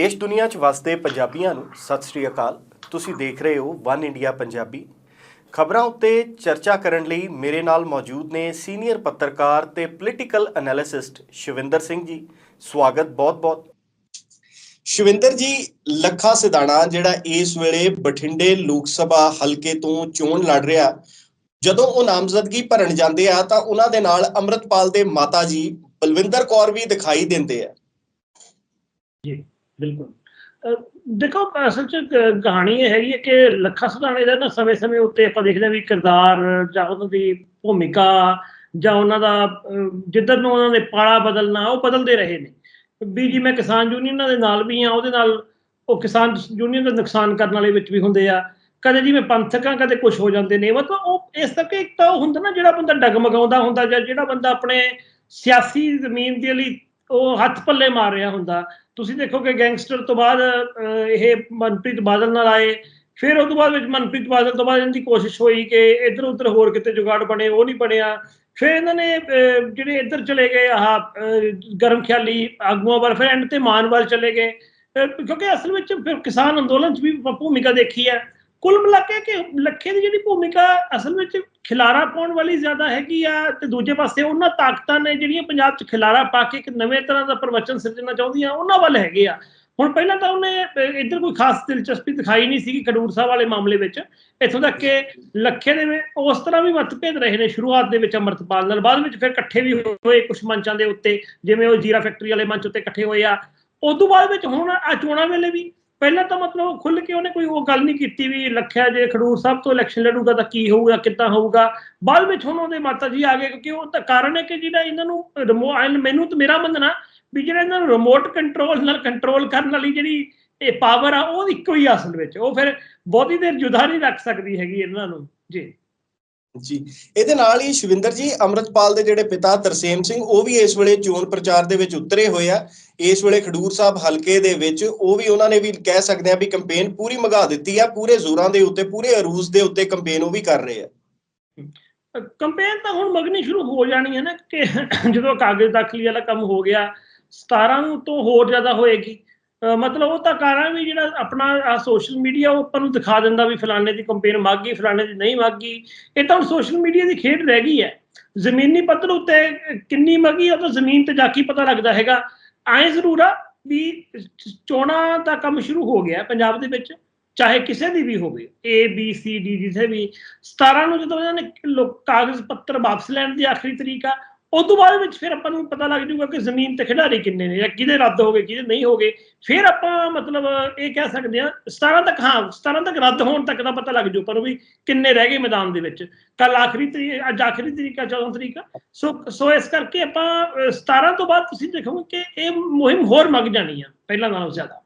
ਦੇਸ਼ ਦੁਨੀਆ 'ਚ ਵਸਦੇ ਪੰਜਾਬੀਆਂ ਨੂੰ ਸਤਿ ਸ੍ਰੀ ਅਕਾਲ। ਤੁਸੀਂ ਦੇਖ ਰਹੇ ਹੋ ਵਨ ਇੰਡੀਆ ਪੰਜਾਬੀ। ਖਬਰਾਂ ਉੱਤੇ ਚਰਚਾ ਕਰਨ ਲਈ ਮੇਰੇ ਨਾਲ ਮੌਜੂਦ ਨੇ ਸੀਨੀਅਰ ਪੱਤਰਕਾਰ ਤੇ ਪੋਲੀਟੀਕਲ ਐਨਾਲਿਸਟ ਸ਼ਿਵਿੰਦਰ ਸਿੰਘ ਜੀ। ਸਵਾਗਤ ਬਹੁਤ-ਬਹੁਤ। ਸ਼ਿਵਿੰਦਰ ਜੀ ਲੱਖਾ ਸਿਧਾਣਾ ਜਿਹੜਾ ਇਸ ਵੇਲੇ ਬਠਿੰਡੇ ਲੋਕ ਸਭਾ ਹਲਕੇ ਤੋਂ ਚੋਣ ਲੜ ਰਿਹਾ। ਜਦੋਂ ਉਹ ਨਾਮਜ਼ਦਗੀ ਭਰਨ ਜਾਂਦੇ ਆ ਤਾਂ ਉਹਨਾਂ ਦੇ ਨਾਲ ਅੰਮ੍ਰਿਤਪਾਲ ਦੇ ਮਾਤਾ ਜੀ ਬਲਵਿੰਦਰ ਕੌਰ ਵੀ ਦਿਖਾਈ ਦਿੰਦੇ ਆ। ਜੀ। ਬਿਲਕੁਲ। ਅਹ ਦੇਖੋ, ਅਸਲ ਚ ਕਹਾਣੀ ਇਹ ਹੈਗੀ ਹੈ ਕਿ ਲੱਖਾ ਸਦਾਣੇ ਦਾ ਨਾ ਸਮੇਂ-ਸਮੇਂ ਉੱਤੇ ਆਪਾਂ ਦੇਖਦੇ ਹਾਂ ਵੀ ਕਿਰਦਾਰ ਜਾਂ ਉਹਨਾਂ ਦੀ ਭੂਮਿਕਾ ਜਾਂ ਉਹਨਾਂ ਦਾ ਜਿੱਧਰ ਨੂੰ ਉਹਨਾਂ ਦੇ ਪਾਲਾ ਬਦਲਣਾ, ਉਹ ਬਦਲਦੇ ਰਹੇ ਨੇ। ਵੀ ਜੀ ਮੈਂ ਕਿਸਾਨ ਯੂਨੀਅਨਾਂ ਦੇ ਨਾਲ ਵੀ ਹਾਂ, ਉਹਦੇ ਨਾਲ ਉਹ ਕਿਸਾਨ ਯੂਨੀਅਨ ਦਾ ਨੁਕਸਾਨ ਕਰਨ ਵਾਲੇ ਵਿੱਚ ਵੀ ਹੁੰਦੇ ਆ। ਕਦੇ ਜਿਵੇਂ ਪੰਥਕਾਂ ਕਦੇ ਕੁਝ ਹੋ ਜਾਂਦੇ ਨੇ। ਮਤਲਬ ਉਹ ਇਸ ਕਰਕੇ ਇੱਕ ਤਾਂ ਉਹ ਹੁੰਦਾ ਨਾ, ਜਿਹੜਾ ਬੰਦਾ ਡਗਮਗਾਉਂਦਾ ਹੁੰਦਾ ਜਾਂ ਜਿਹੜਾ ਬੰਦਾ ਆਪਣੇ ਸਿਆਸੀ ਜ਼ਮੀਨ ਦੇ ਲਈ ਉਹ ਹੱਥ ਪੱਲੇ ਮਾਰ ਰਿਹਾ ਹੁੰਦਾ ਤੁਸੀਂ ਦੇਖੋ ਕਿ ਗੈਂਗਸਟਰ ਤੋਂ ਬਾਅਦ ਇਹ ਮਨਪ੍ਰੀਤ ਬਾਦਲ ਨਾਲ ਆਏ। ਫਿਰ ਉਸ ਤੋਂ ਬਾਅਦ ਵਿੱਚ ਮਨਪ੍ਰੀਤ ਬਾਦਲ ਤੋਂ ਬਾਅਦ ਇਹਨਾਂ ਦੀ ਕੋਸ਼ਿਸ਼ ਹੋਈ ਕਿ ਇੱਧਰ ਉੱਧਰ ਹੋਰ ਕਿਤੇ ਜੁਗਾੜ ਬਣੇ, ਉਹ ਨਹੀਂ ਬਣਿਆ। ਫਿਰ ਇਹਨਾਂ ਨੇ ਜਿਹੜੇ ਇੱਧਰ ਚਲੇ ਗਏ, ਆਹ ਗਰਮ ਖਿਆਲੀ, ਆਗੂਆਂ ਵੱਲ, ਫਿਰ ਐਂਡ ਤੇ ਮਾਨ ਵੱਲ ਚਲੇ ਗਏ। ਕਿਉਂਕਿ ਅਸਲ ਵਿੱਚ ਫਿਰ ਕਿਸਾਨ ਅੰਦੋਲਨ 'ਚ ਵੀ ਭੂਮਿਕਾ ਦੇਖੀ ਹੈ। ਕੁੱਲ ਮਿਲਾ ਕੇ ਕਿ ਲੱਖੇ ਦੀ ਜਿਹੜੀ ਭੂਮਿਕਾ ਅਸਲ ਵਿੱਚ ਖਿਲਾਰਾ ਪਾਉਣ ਵਾਲੀ ਜ਼ਿਆਦਾ ਹੈਗੀ ਆ ਤੇ ਦੂਜੇ ਪਾਸੇ ਉਹਨਾਂ ਤਾਕਤਾਂ ਨੇ ਜਿਹੜੀਆਂ ਪੰਜਾਬ 'ਚ ਖਿਲਾਰਾ ਪਾ ਕੇ ਇੱਕ ਨਵੇਂ ਤਰ੍ਹਾਂ ਦਾ ਪ੍ਰਵਚਨ ਸਿਰਜਣਾ ਚਾਹੁੰਦੀਆਂ, ਉਹਨਾਂ ਵੱਲ ਹੈਗੇ ਆ। ਹੁਣ ਪਹਿਲਾਂ ਤਾਂ ਉਹਨੇ ਇੱਧਰ ਕੋਈ ਖਾਸ ਦਿਲਚਸਪੀ ਦਿਖਾਈ ਨਹੀਂ ਸੀਗੀ ਖਡੂਰ ਸਾਹਿਬ ਵਾਲੇ ਮਾਮਲੇ ਵਿੱਚ। ਇੱਥੋਂ ਤੱਕ ਕਿ ਲੱਖੇ ਦੇ ਵਿੱਚ ਉਸ ਤਰ੍ਹਾਂ ਵੀ ਮਤਭੇਦ ਰਹੇ ਨੇ ਸ਼ੁਰੂਆਤ ਦੇ ਵਿੱਚ ਅੰਮ੍ਰਿਤਪਾਲ ਨਾਲ। ਬਾਅਦ ਵਿੱਚ ਫਿਰ ਇਕੱਠੇ ਵੀ ਹੋਏ ਕੁਝ ਮੰਚਾਂ ਦੇ ਉੱਤੇ, ਜਿਵੇਂ ਉਹ ਜੀਰਾ ਫੈਕਟਰੀ ਵਾਲੇ ਮੰਚ ਉੱਤੇ ਇਕੱਠੇ ਹੋਏ ਆ। ਉਸ ਤੋਂ ਬਾਅਦ ਵਿੱਚ ਹੁਣ ਆ ਚੋਣਾਂ ਵੇਲੇ ਵੀ ਪਹਿਲਾਂ ਤਾਂ ਮਤਲਬ ਖੁੱਲ ਕੇ ਉਹਨੇ ਕੋਈ ਉਹ ਗੱਲ ਨਹੀਂ ਕੀਤੀ ਵੀ ਲੱਖਿਆ ਜੇ ਖਡੂਰ ਸਾਹਿਬ ਤੋਂ ਇਲੈਕਸ਼ਨ ਲੜੂਗਾ ਤਾਂ ਕੀ ਹੋਊਗਾ, ਕਿੱਦਾਂ ਹੋਊਗਾ। ਬਾਅਦ ਵਿੱਚ ਹੁਣ ਉਹਦੇ ਮਾਤਾ ਜੀ ਆ ਗਏ ਕਿਉਂਕਿ ਉਹ ਤਾਂ ਕਾਰਨ ਹੈ ਕਿ ਜਿਹੜਾ ਇਹਨਾਂ ਨੂੰ ਰਿਮੋ ਮੈਨੂੰ ਤਾਂ ਮੇਰਾ ਮੰਨਣਾ ਵੀ ਜਿਹੜਾ ਇਹਨਾਂ ਨੂੰ ਰਿਮੋਟ ਕੰਟਰੋਲ ਨਾਲ ਕੰਟਰੋਲ ਕਰਨ ਵਾਲੀ ਜਿਹੜੀ ਇਹ ਪਾਵਰ ਆ, ਉਹ ਇੱਕੋ ਹੀ ਅਸਲ ਵਿੱਚ। ਉਹ ਫਿਰ ਬਹੁਤੀ ਦੇਰ ਜੁਦਾ ਨਹੀਂ ਰੱਖ ਸਕਦੀ ਹੈਗੀ ਇਹਨਾਂ ਨੂੰ। ਜੀ। ਜੀ। ਇਹਦੇ ਨਾਲ ਹੀ ਸ਼ਵਿੰਦਰ ਜੀ, ਅੰਮ੍ਰਿਤਪਾਲ ਦੇ ਜਿਹੜੇ ਪਿਤਾ ਤਰਸੇਮ ਸਿੰਘ, ਉਹ ਵੀ ਇਸ ਵੇਲੇ ਚੋਣ ਪ੍ਰਚਾਰ ਦੇ ਵਿੱਚ ਉਤਰੇ ਹੋਏ ਆ। ਇਸ ਵੇਲੇ ਖਡੂਰ ਸਾਹਿਬ ਹਲਕੇ ਦੇ ਵਿੱਚ ਉਹ ਵੀ ਉਹਨਾਂ ਨੇ ਵੀ ਕਹਿ ਸਕਦੇ ਆ ਵੀ ਕੈਂਪੇਨ ਪੂਰੀ ਮਗਾ ਦਿੱਤੀ ਆ, ਪੂਰੇ ਜ਼ੋਰਾਂ ਦੇ ਉੱਤੇ, ਪੂਰੇ ਅਰੂਜ਼ ਦੇ ਉੱਤੇ ਕੈਂਪੇਨ ਉਹ ਵੀ ਕਰ ਰਹੇ ਆ। ਕੰਪੇਨ ਤਾਂ ਹੁਣ ਮਗਨੀ ਸ਼ੁਰੂ ਹੋ ਜਾਣੀ ਹੈ ਨਾ ਕਿ ਜਦੋਂ ਕਾਗਜ਼ ਦਾਖਲੀ ਵਾਲਾ ਕੰਮ ਹੋ ਗਿਆ 17 ਨੂੰ ਤੋਂ ਹੋਰ ਜ਼ਿਆਦਾ ਹੋਏਗੀ। ਮਤਲਬ ਉਹ ਤਾਂ ਕਾਰਾਂ ਵੀ ਜਿਹੜਾ ਆਪਣਾ ਸੋਸ਼ਲ ਮੀਡੀਆ ਉਹ ਆਪਾਂ ਨੂੰ ਦਿਖਾ ਦਿੰਦਾ ਵੀ ਫਲਾਣੇ ਦੀ ਕੰਪੇਨ ਮੱਗ ਗਈ ਫਲਾਣੇ ਦੀ ਨਹੀਂ ਮੱਗ। ਗਈ ਇਹ ਤਾਂ ਹੁਣ ਸੋਸ਼ਲ ਮੀਡੀਆ ਦੀ ਖੇਡ ਰਹਿ ਗਈ ਹੈ। ਜ਼ਮੀਨੀ ਪੱਧਰ ਉੱਤੇ ਕਿੰਨੀ ਮੱਗੀ, ਉਹ ਤਾਂ ਜ਼ਮੀਨ ਤੇ ਜਾ ਕੇ ਪਤਾ ਲੱਗਦਾ ਹੈਗਾ। ਐਂ ਜ਼ਰੂਰ ਆ ਵੀ ਚੋਣਾਂ ਦਾ ਕੰਮ ਸ਼ੁਰੂ ਹੋ ਗਿਆ ਪੰਜਾਬ ਦੇ ਵਿੱਚ, ਚਾਹੇ ਕਿਸੇ ਦੀ ਵੀ ਹੋਵੇ, A, B, C, D ਜਿਸੇ ਵੀ 17 ਨੂੰ ਜਦੋਂ ਇਹਨਾਂ ਨੇ ਲੋ- ਕਾਗਜ਼ ਪੱਤਰ ਵਾਪਸ ਲੈਣ ਦੀ ਆਖਰੀ ਤਰੀਕ ਆ ਉਸ ਤੋਂ ਬਾਅਦ ਵਿੱਚ ਫਿਰ ਆਪਾਂ ਨੂੰ ਪਤਾ ਲੱਗ ਜੂਗਾ ਕਿ ਜ਼ਮੀਨ ਤੇ ਖਿਡਾਰੀ ਕਿੰਨੇ ਨੇ ਜਾਂ ਕਿਹਦੇ ਰੱਦ ਹੋ ਗਏ ਕਿਹਦੇ ਨਹੀਂ ਹੋ ਗਏ। ਫਿਰ ਆਪਾਂ ਮਤਲਬ ਇਹ ਕਹਿ ਸਕਦੇ ਹਾਂ 17 ਤੱਕ ਹਾਂ 17 ਤੱਕ ਰੱਦ ਹੋਣ ਤੱਕ ਦਾ ਪਤਾ ਲੱਗ ਜੂ ਪਰ ਵੀ ਕਿੰਨੇ ਰਹਿ ਗਏ ਮੈਦਾਨ ਦੇ ਵਿੱਚ। ਕੱਲ ਆਖਰੀ ਤਰੀਕ ਅੱਜ ਆਖਰੀ ਤਰੀਕ ਆ 14 ਤਰੀਕ ਆ। ਸੋ ਸੋ ਇਸ ਕਰਕੇ ਆਪਾਂ ਅਹ, 17 ਤੋਂ ਬਾਅਦ ਤੁਸੀਂ ਦੇਖੋਗੇ ਕਿ ਇਹ ਮੁਹਿੰਮ ਹੋਰ ਮੱਗ ਜਾਣੀ ਆ ਪਹਿਲਾਂ ਨਾਲੋਂ ਜ਼ਿਆਦਾ।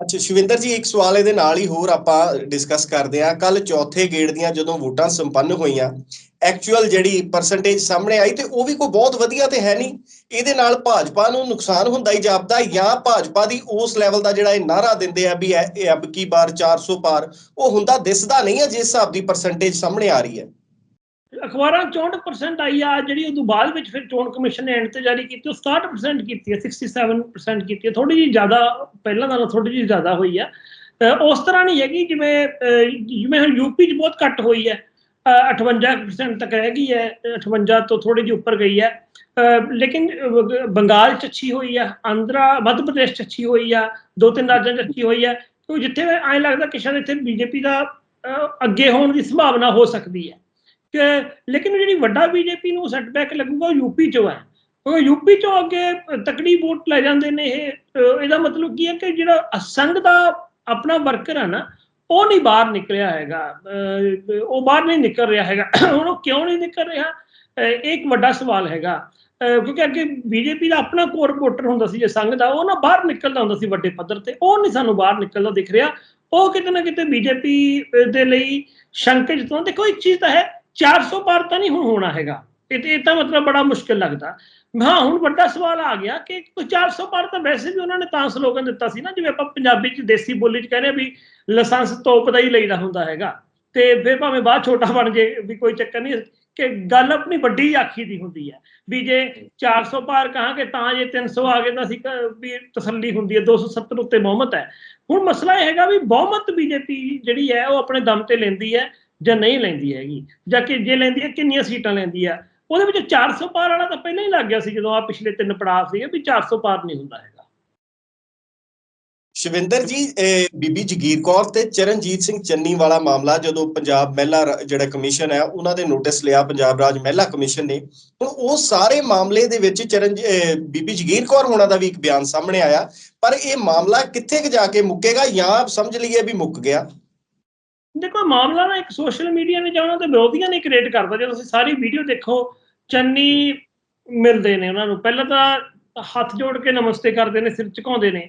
ਅੱਛਾ, ਸ਼ਿਵਿੰਦਰ ਜੀ, ਇੱਕ ਸਵਾਲ ਇਹਦੇ ਨਾਲ ਹੀ ਹੋਰ ਆਪਾਂ ਡਿਸਕਸ ਕਰਦੇ ਹਾਂ। ਕੱਲ ਚੌਥੇ ਗੇੜ ਦੀਆਂ ਜਦੋਂ ਵੋਟਾਂ ਸੰਪੰਨ ਹੋਈਆਂ ਐਕਚੁਅਲ ਜਿਹੜੀ ਪਰਸੈਂਟੇਜ ਸਾਹਮਣੇ ਆਈ ਤੇ ਉਹ ਵੀ ਕੋਈ ਬਹੁਤ ਵਧੀਆ ਤੇ ਹੈ ਨਹੀਂ। ਇਹਦੇ ਨਾਲ ਭਾਜਪਾ ਨੂੰ ਨੁਕਸਾਨ ਹੁੰਦਾ ਹੀ ਜਾਪਦਾ ਜਾਂ ਭਾਜਪਾ ਦੀ ਉਸ ਲੈਵਲ ਦਾ ਜਿਹੜਾ ਇਹ ਨਾਰਾ ਦਿੰਦੇ ਆ ਵੀ ਇਹ ਇਹ ਅਬ ਕੀ ਬਾਰ 400 ਪਾਰ, ਉਹ ਹੁੰਦਾ ਦਿਸਦਾ ਨਹੀਂ ਹੈ ਜਿਸ ਹਿਸਾਬ ਦੀ ਪਰਸੈਂਟੇਜ ਸਾਹਮਣੇ ਆ ਰਹੀ ਹੈ। ਅਖਬਾਰਾਂ 64% ਆਈ ਆ, ਜਿਹੜੀ ਉਦੋਂ ਬਾਅਦ ਵਿੱਚ ਫਿਰ ਚੋਣ ਕਮਿਸ਼ਨ ਨੇ ਐਂਡ ਤੇ ਜਾਰੀ ਕੀਤੀ, ਉਹ 67% ਕੀਤੀ ਹੈ 67% ਕੀਤੀ ਹੈ। ਥੋੜੀ ਜਿਹੀ ਜ਼ਿਆਦਾ, ਪਹਿਲਾਂ ਨਾਲੋਂ ਥੋੜੀ ਜਿਹੀ ਜ਼ਿਆਦਾ ਹੋਈ ਆ। ਉਸ ਤਰ੍ਹਾਂ ਨਹੀਂ ਹੈਗੀ ਜਿਵੇਂ ਜਿਵੇਂ ਹੁਣ ਯੂਪੀ 'ਚ ਬਹੁਤ ਘੱਟ ਹੋਈ ਹੈ। ਅਹ 58% ਤੱਕ ਰਹਿ ਗਈ ਹੈ 58 ਤੋਂ ਥੋੜੀ ਜਿਹੀ ਉੱਪਰ ਗਈ ਹੈ। ਲੇਕਿਨ ਬੰਗਾਲ 'ਚ ਅੱਛੀ ਹੋਈ ਆ ਆਂਧਰਾ, ਮੱਧ ਪ੍ਰਦੇਸ਼ 'ਚ ਅੱਛੀ ਹੋਈ ਆ, ਦੋ ਤਿੰਨ ਰਾਜਾਂ 'ਚ ਅੱਛੀ ਹੋਈ ਹੈ। ਤੇ ਜਿੱਥੇ ਐਂ ਲੱਗਦਾ ਕਿ ਸ਼ਾਇਦ ਇੱਥੇ ਬੀਜੇਪੀ ਦਾ ਅੱਗੇ ਹੋਣ ਦੀ ਸੰਭਾਵਨਾ ਹੋ ਸਕਦੀ ਹੈ। ਲੇਕਿਨ ਜਿਹੜੀ ਵੱਡਾ ਬੀਜੇਪੀ ਨੂੰ ਸੈਟਬੈਕ ਲੱਗੂਗਾ ਉਹ ਯੂਪੀ ਚੋਂ ਹੈ। ਉਹ ਯੂਪੀ ਚੋਂ ਅੱਗੇ ਤਕੜੀ ਵੋਟ ਲੈ ਜਾਂਦੇ ਨੇ ਇਹ। ਇਹਦਾ ਮਤਲਬ ਕੀ ਹੈ ਕਿ ਜਿਹੜਾ ਸੰਘ ਦਾ ਆਪਣਾ ਵਰਕਰ ਹੈ ਨਾ, ਉਹ ਨਹੀਂ ਬਾਹਰ ਨਿਕਲਿਆ ਹੈਗਾ। ਉਹ ਬਾਹਰ ਨਹੀਂ ਨਿਕਲ ਰਿਹਾ ਹੈਗਾ। ਹੁਣ ਉਹ ਕਿਉਂ ਨਹੀਂ ਨਿਕਲ ਰਿਹਾ? ਇਹ ਇੱਕ ਵੱਡਾ ਸਵਾਲ ਹੈਗਾ। ਕਿਉਂਕਿ ਅੱਗੇ ਬੀਜੇਪੀ ਦਾ ਆਪਣਾ ਕੋਰ ਵੋਟਰ ਹੁੰਦਾ ਸੀ ਜੇ ਸੰਘ ਦਾ, ਉਹ ਨਾ ਬਾਹਰ ਨਿਕਲਦਾ ਹੁੰਦਾ ਸੀ ਵੱਡੇ ਪੱਧਰ ਤੇ। ਉਹ ਨਹੀਂ ਸਾਨੂੰ ਬਾਹਰ ਨਿਕਲਦਾ ਦਿਖ ਰਿਹਾ। ਉਹ ਕਿਤੇ ਨਾ ਕਿਤੇ ਬੀਜੇਪੀ ਦੇ ਲਈ ਸ਼ੰਕੇ ਤੋਂ। ਦੇਖੋ, ਇੱਕ ਚੀਜ਼ ਤਾਂ ਹੈ 400 ਪਾਰ ਤਾਂ ਨਹੀਂ ਹੁਣ ਹੋਣਾ ਹੈਗਾ। ਇਹ ਤੇ ਇਹ ਤਾਂ ਮਤਲਬ ਬੜਾ ਮੁਸ਼ਕਿਲ ਲੱਗਦਾ। ਹਾਂ, ਹੁਣ ਵੱਡਾ ਸਵਾਲ ਆ ਗਿਆ ਕਿ ਕੋਈ 400 ਪਾਰ ਤਾਂ ਵੈਸੇ ਵੀ ਉਹਨਾਂ ਨੇ ਤਾਂ ਸਲੋਗਨ ਦਿੱਤਾ ਸੀ ਨਾ, ਜਿਵੇਂ ਆਪਾਂ ਪੰਜਾਬੀ ਚ ਦੇਸੀ ਬੋਲੀ ਚ ਕਹਿੰਦੇ ਆ ਵੀ ਲਾਇਸੈਂਸ ਤੋਪ ਦਾ ਹੀ ਲਈਦਾ ਹੁੰਦਾ ਹੈਗਾ। ਤੇ ਫਿਰ ਭਾਵੇਂ ਬਾਅਦ ਛੋਟਾ ਬਣ ਜੇ, ਵੀ ਕੋਈ ਚੱਕਰ ਨਹੀਂ, ਕਿ ਗੱਲ ਆਪਣੀ ਵੱਡੀ ਆਖੀ ਦੀ ਹੁੰਦੀ ਹੈ। ਵੀ ਜੇ 400 ਪਾਰ ਕਹਾਂਗੇ ਤਾਂ ਜੇ 300 ਆ ਗਏ ਤਾਂ ਅਸੀਂ ਵੀ ਤਸੱਲੀ ਹੁੰਦੀ ਹੈ 270 ਉੱਤੇ ਬਹੁਮਤ ਹੈ। ਹੁਣ ਮਸਲਾ ਇਹ ਹੈਗਾ ਵੀ ਬਹੁਮਤ ਬੀਜੇਪੀ ਜਿਹੜੀ ਹੈ, ਉਹ ਆਪਣੇ ਦਮ ਤੇ ਲੈਂਦੀ ਹੈ। ਜਾਂ ਨਹੀਂ ਲੈਂਦੀ ਹੈਗੀ, ਜਾਂ ਕਿ ਜੇ ਲੈਂਦੀ ਹੈ, ਕਿੰਨੀਆਂ ਸੀਟਾਂ ਲੈਂਦੀ ਹੈ ਉਹਦੇ ਵਿੱਚ 400 ਪਾਰ ਵਾਲਾ ਤਾਂ ਪਹਿਲਾਂ ਹੀ ਲੱਗ ਗਿਆ ਸੀ, ਜਦੋਂ ਆ ਪਿਛਲੇ ਤਿੰਨ ਪੜਾਅ ਸੀਗੇ ਵੀ 400 ਪਾਰ ਨਹੀਂ ਹੁੰਦਾ ਹੈਗਾ। ਸ਼ਿਵਿੰਦਰ ਜੀ ਬੀਬੀ ਜਗੀਰ ਕੌਰ ਤੇ ਚਰਨਜੀਤ ਸਿੰਘ ਚੰਨੀ ਵਾਲਾ ਮਾਮਲਾ, ਜਦੋਂ ਪੰਜਾਬ ਮਹਿਲਾ ਜਿਹੜਾ ਕਮਿਸ਼ਨ ਹੈ, ਉਹਨਾਂ ਦੇ ਨੋਟਿਸ ਲਿਆ, ਪੰਜਾਬ ਰਾਜ ਮਹਿਲਾ ਕਮਿਸ਼ਨ ਨੇ, ਹੁਣ ਉਹ ਸਾਰੇ ਮਾਮਲੇ ਦੇ ਵਿੱਚ ਚਰਨ ਬੀਬੀ ਜਗੀਰ ਕੌਰ ਹੋਣਾ ਦਾ ਵੀ ਇੱਕ ਬਿਆਨ ਸਾਹਮਣੇ ਆਇਆ, ਪਰ ਇਹ ਮਾਮਲਾ ਕਿੱਥੇ ਜਾ ਕੇ ਮੁੱਕੇਗਾ ਜਾਂ ਸਮਝ ਲਈਏ ਵੀ ਮੁੱਕ ਗਿਆ। ਦੇਖੋ ਮਾਮਲਾ ਨਾ ਇੱਕ ਸੋਸ਼ਲ ਮੀਡੀਆ ਨੇ ਜਾਂ ਉਹਨਾਂ ਦੇ ਵਿਰੋਧੀਆਂ ਨੇ ਕ੍ਰੀਏਟ ਕਰਦਾ ਜਦੋਂ ਤੁਸੀਂ ਸਾਰੀ ਵੀਡੀਓ ਦੇਖੋ ਚੰਨੀ ਮਿਲਦੇ ਨੇ ਉਹਨਾਂ ਨੂੰ। ਪਹਿਲਾਂ ਤਾਂ ਹੱਥ ਜੋੜ ਕੇ ਨਮਸਤੇ ਕਰਦੇ ਨੇ ਸਿਰ ਝੁਕਾਉਂਦੇ ਨੇ।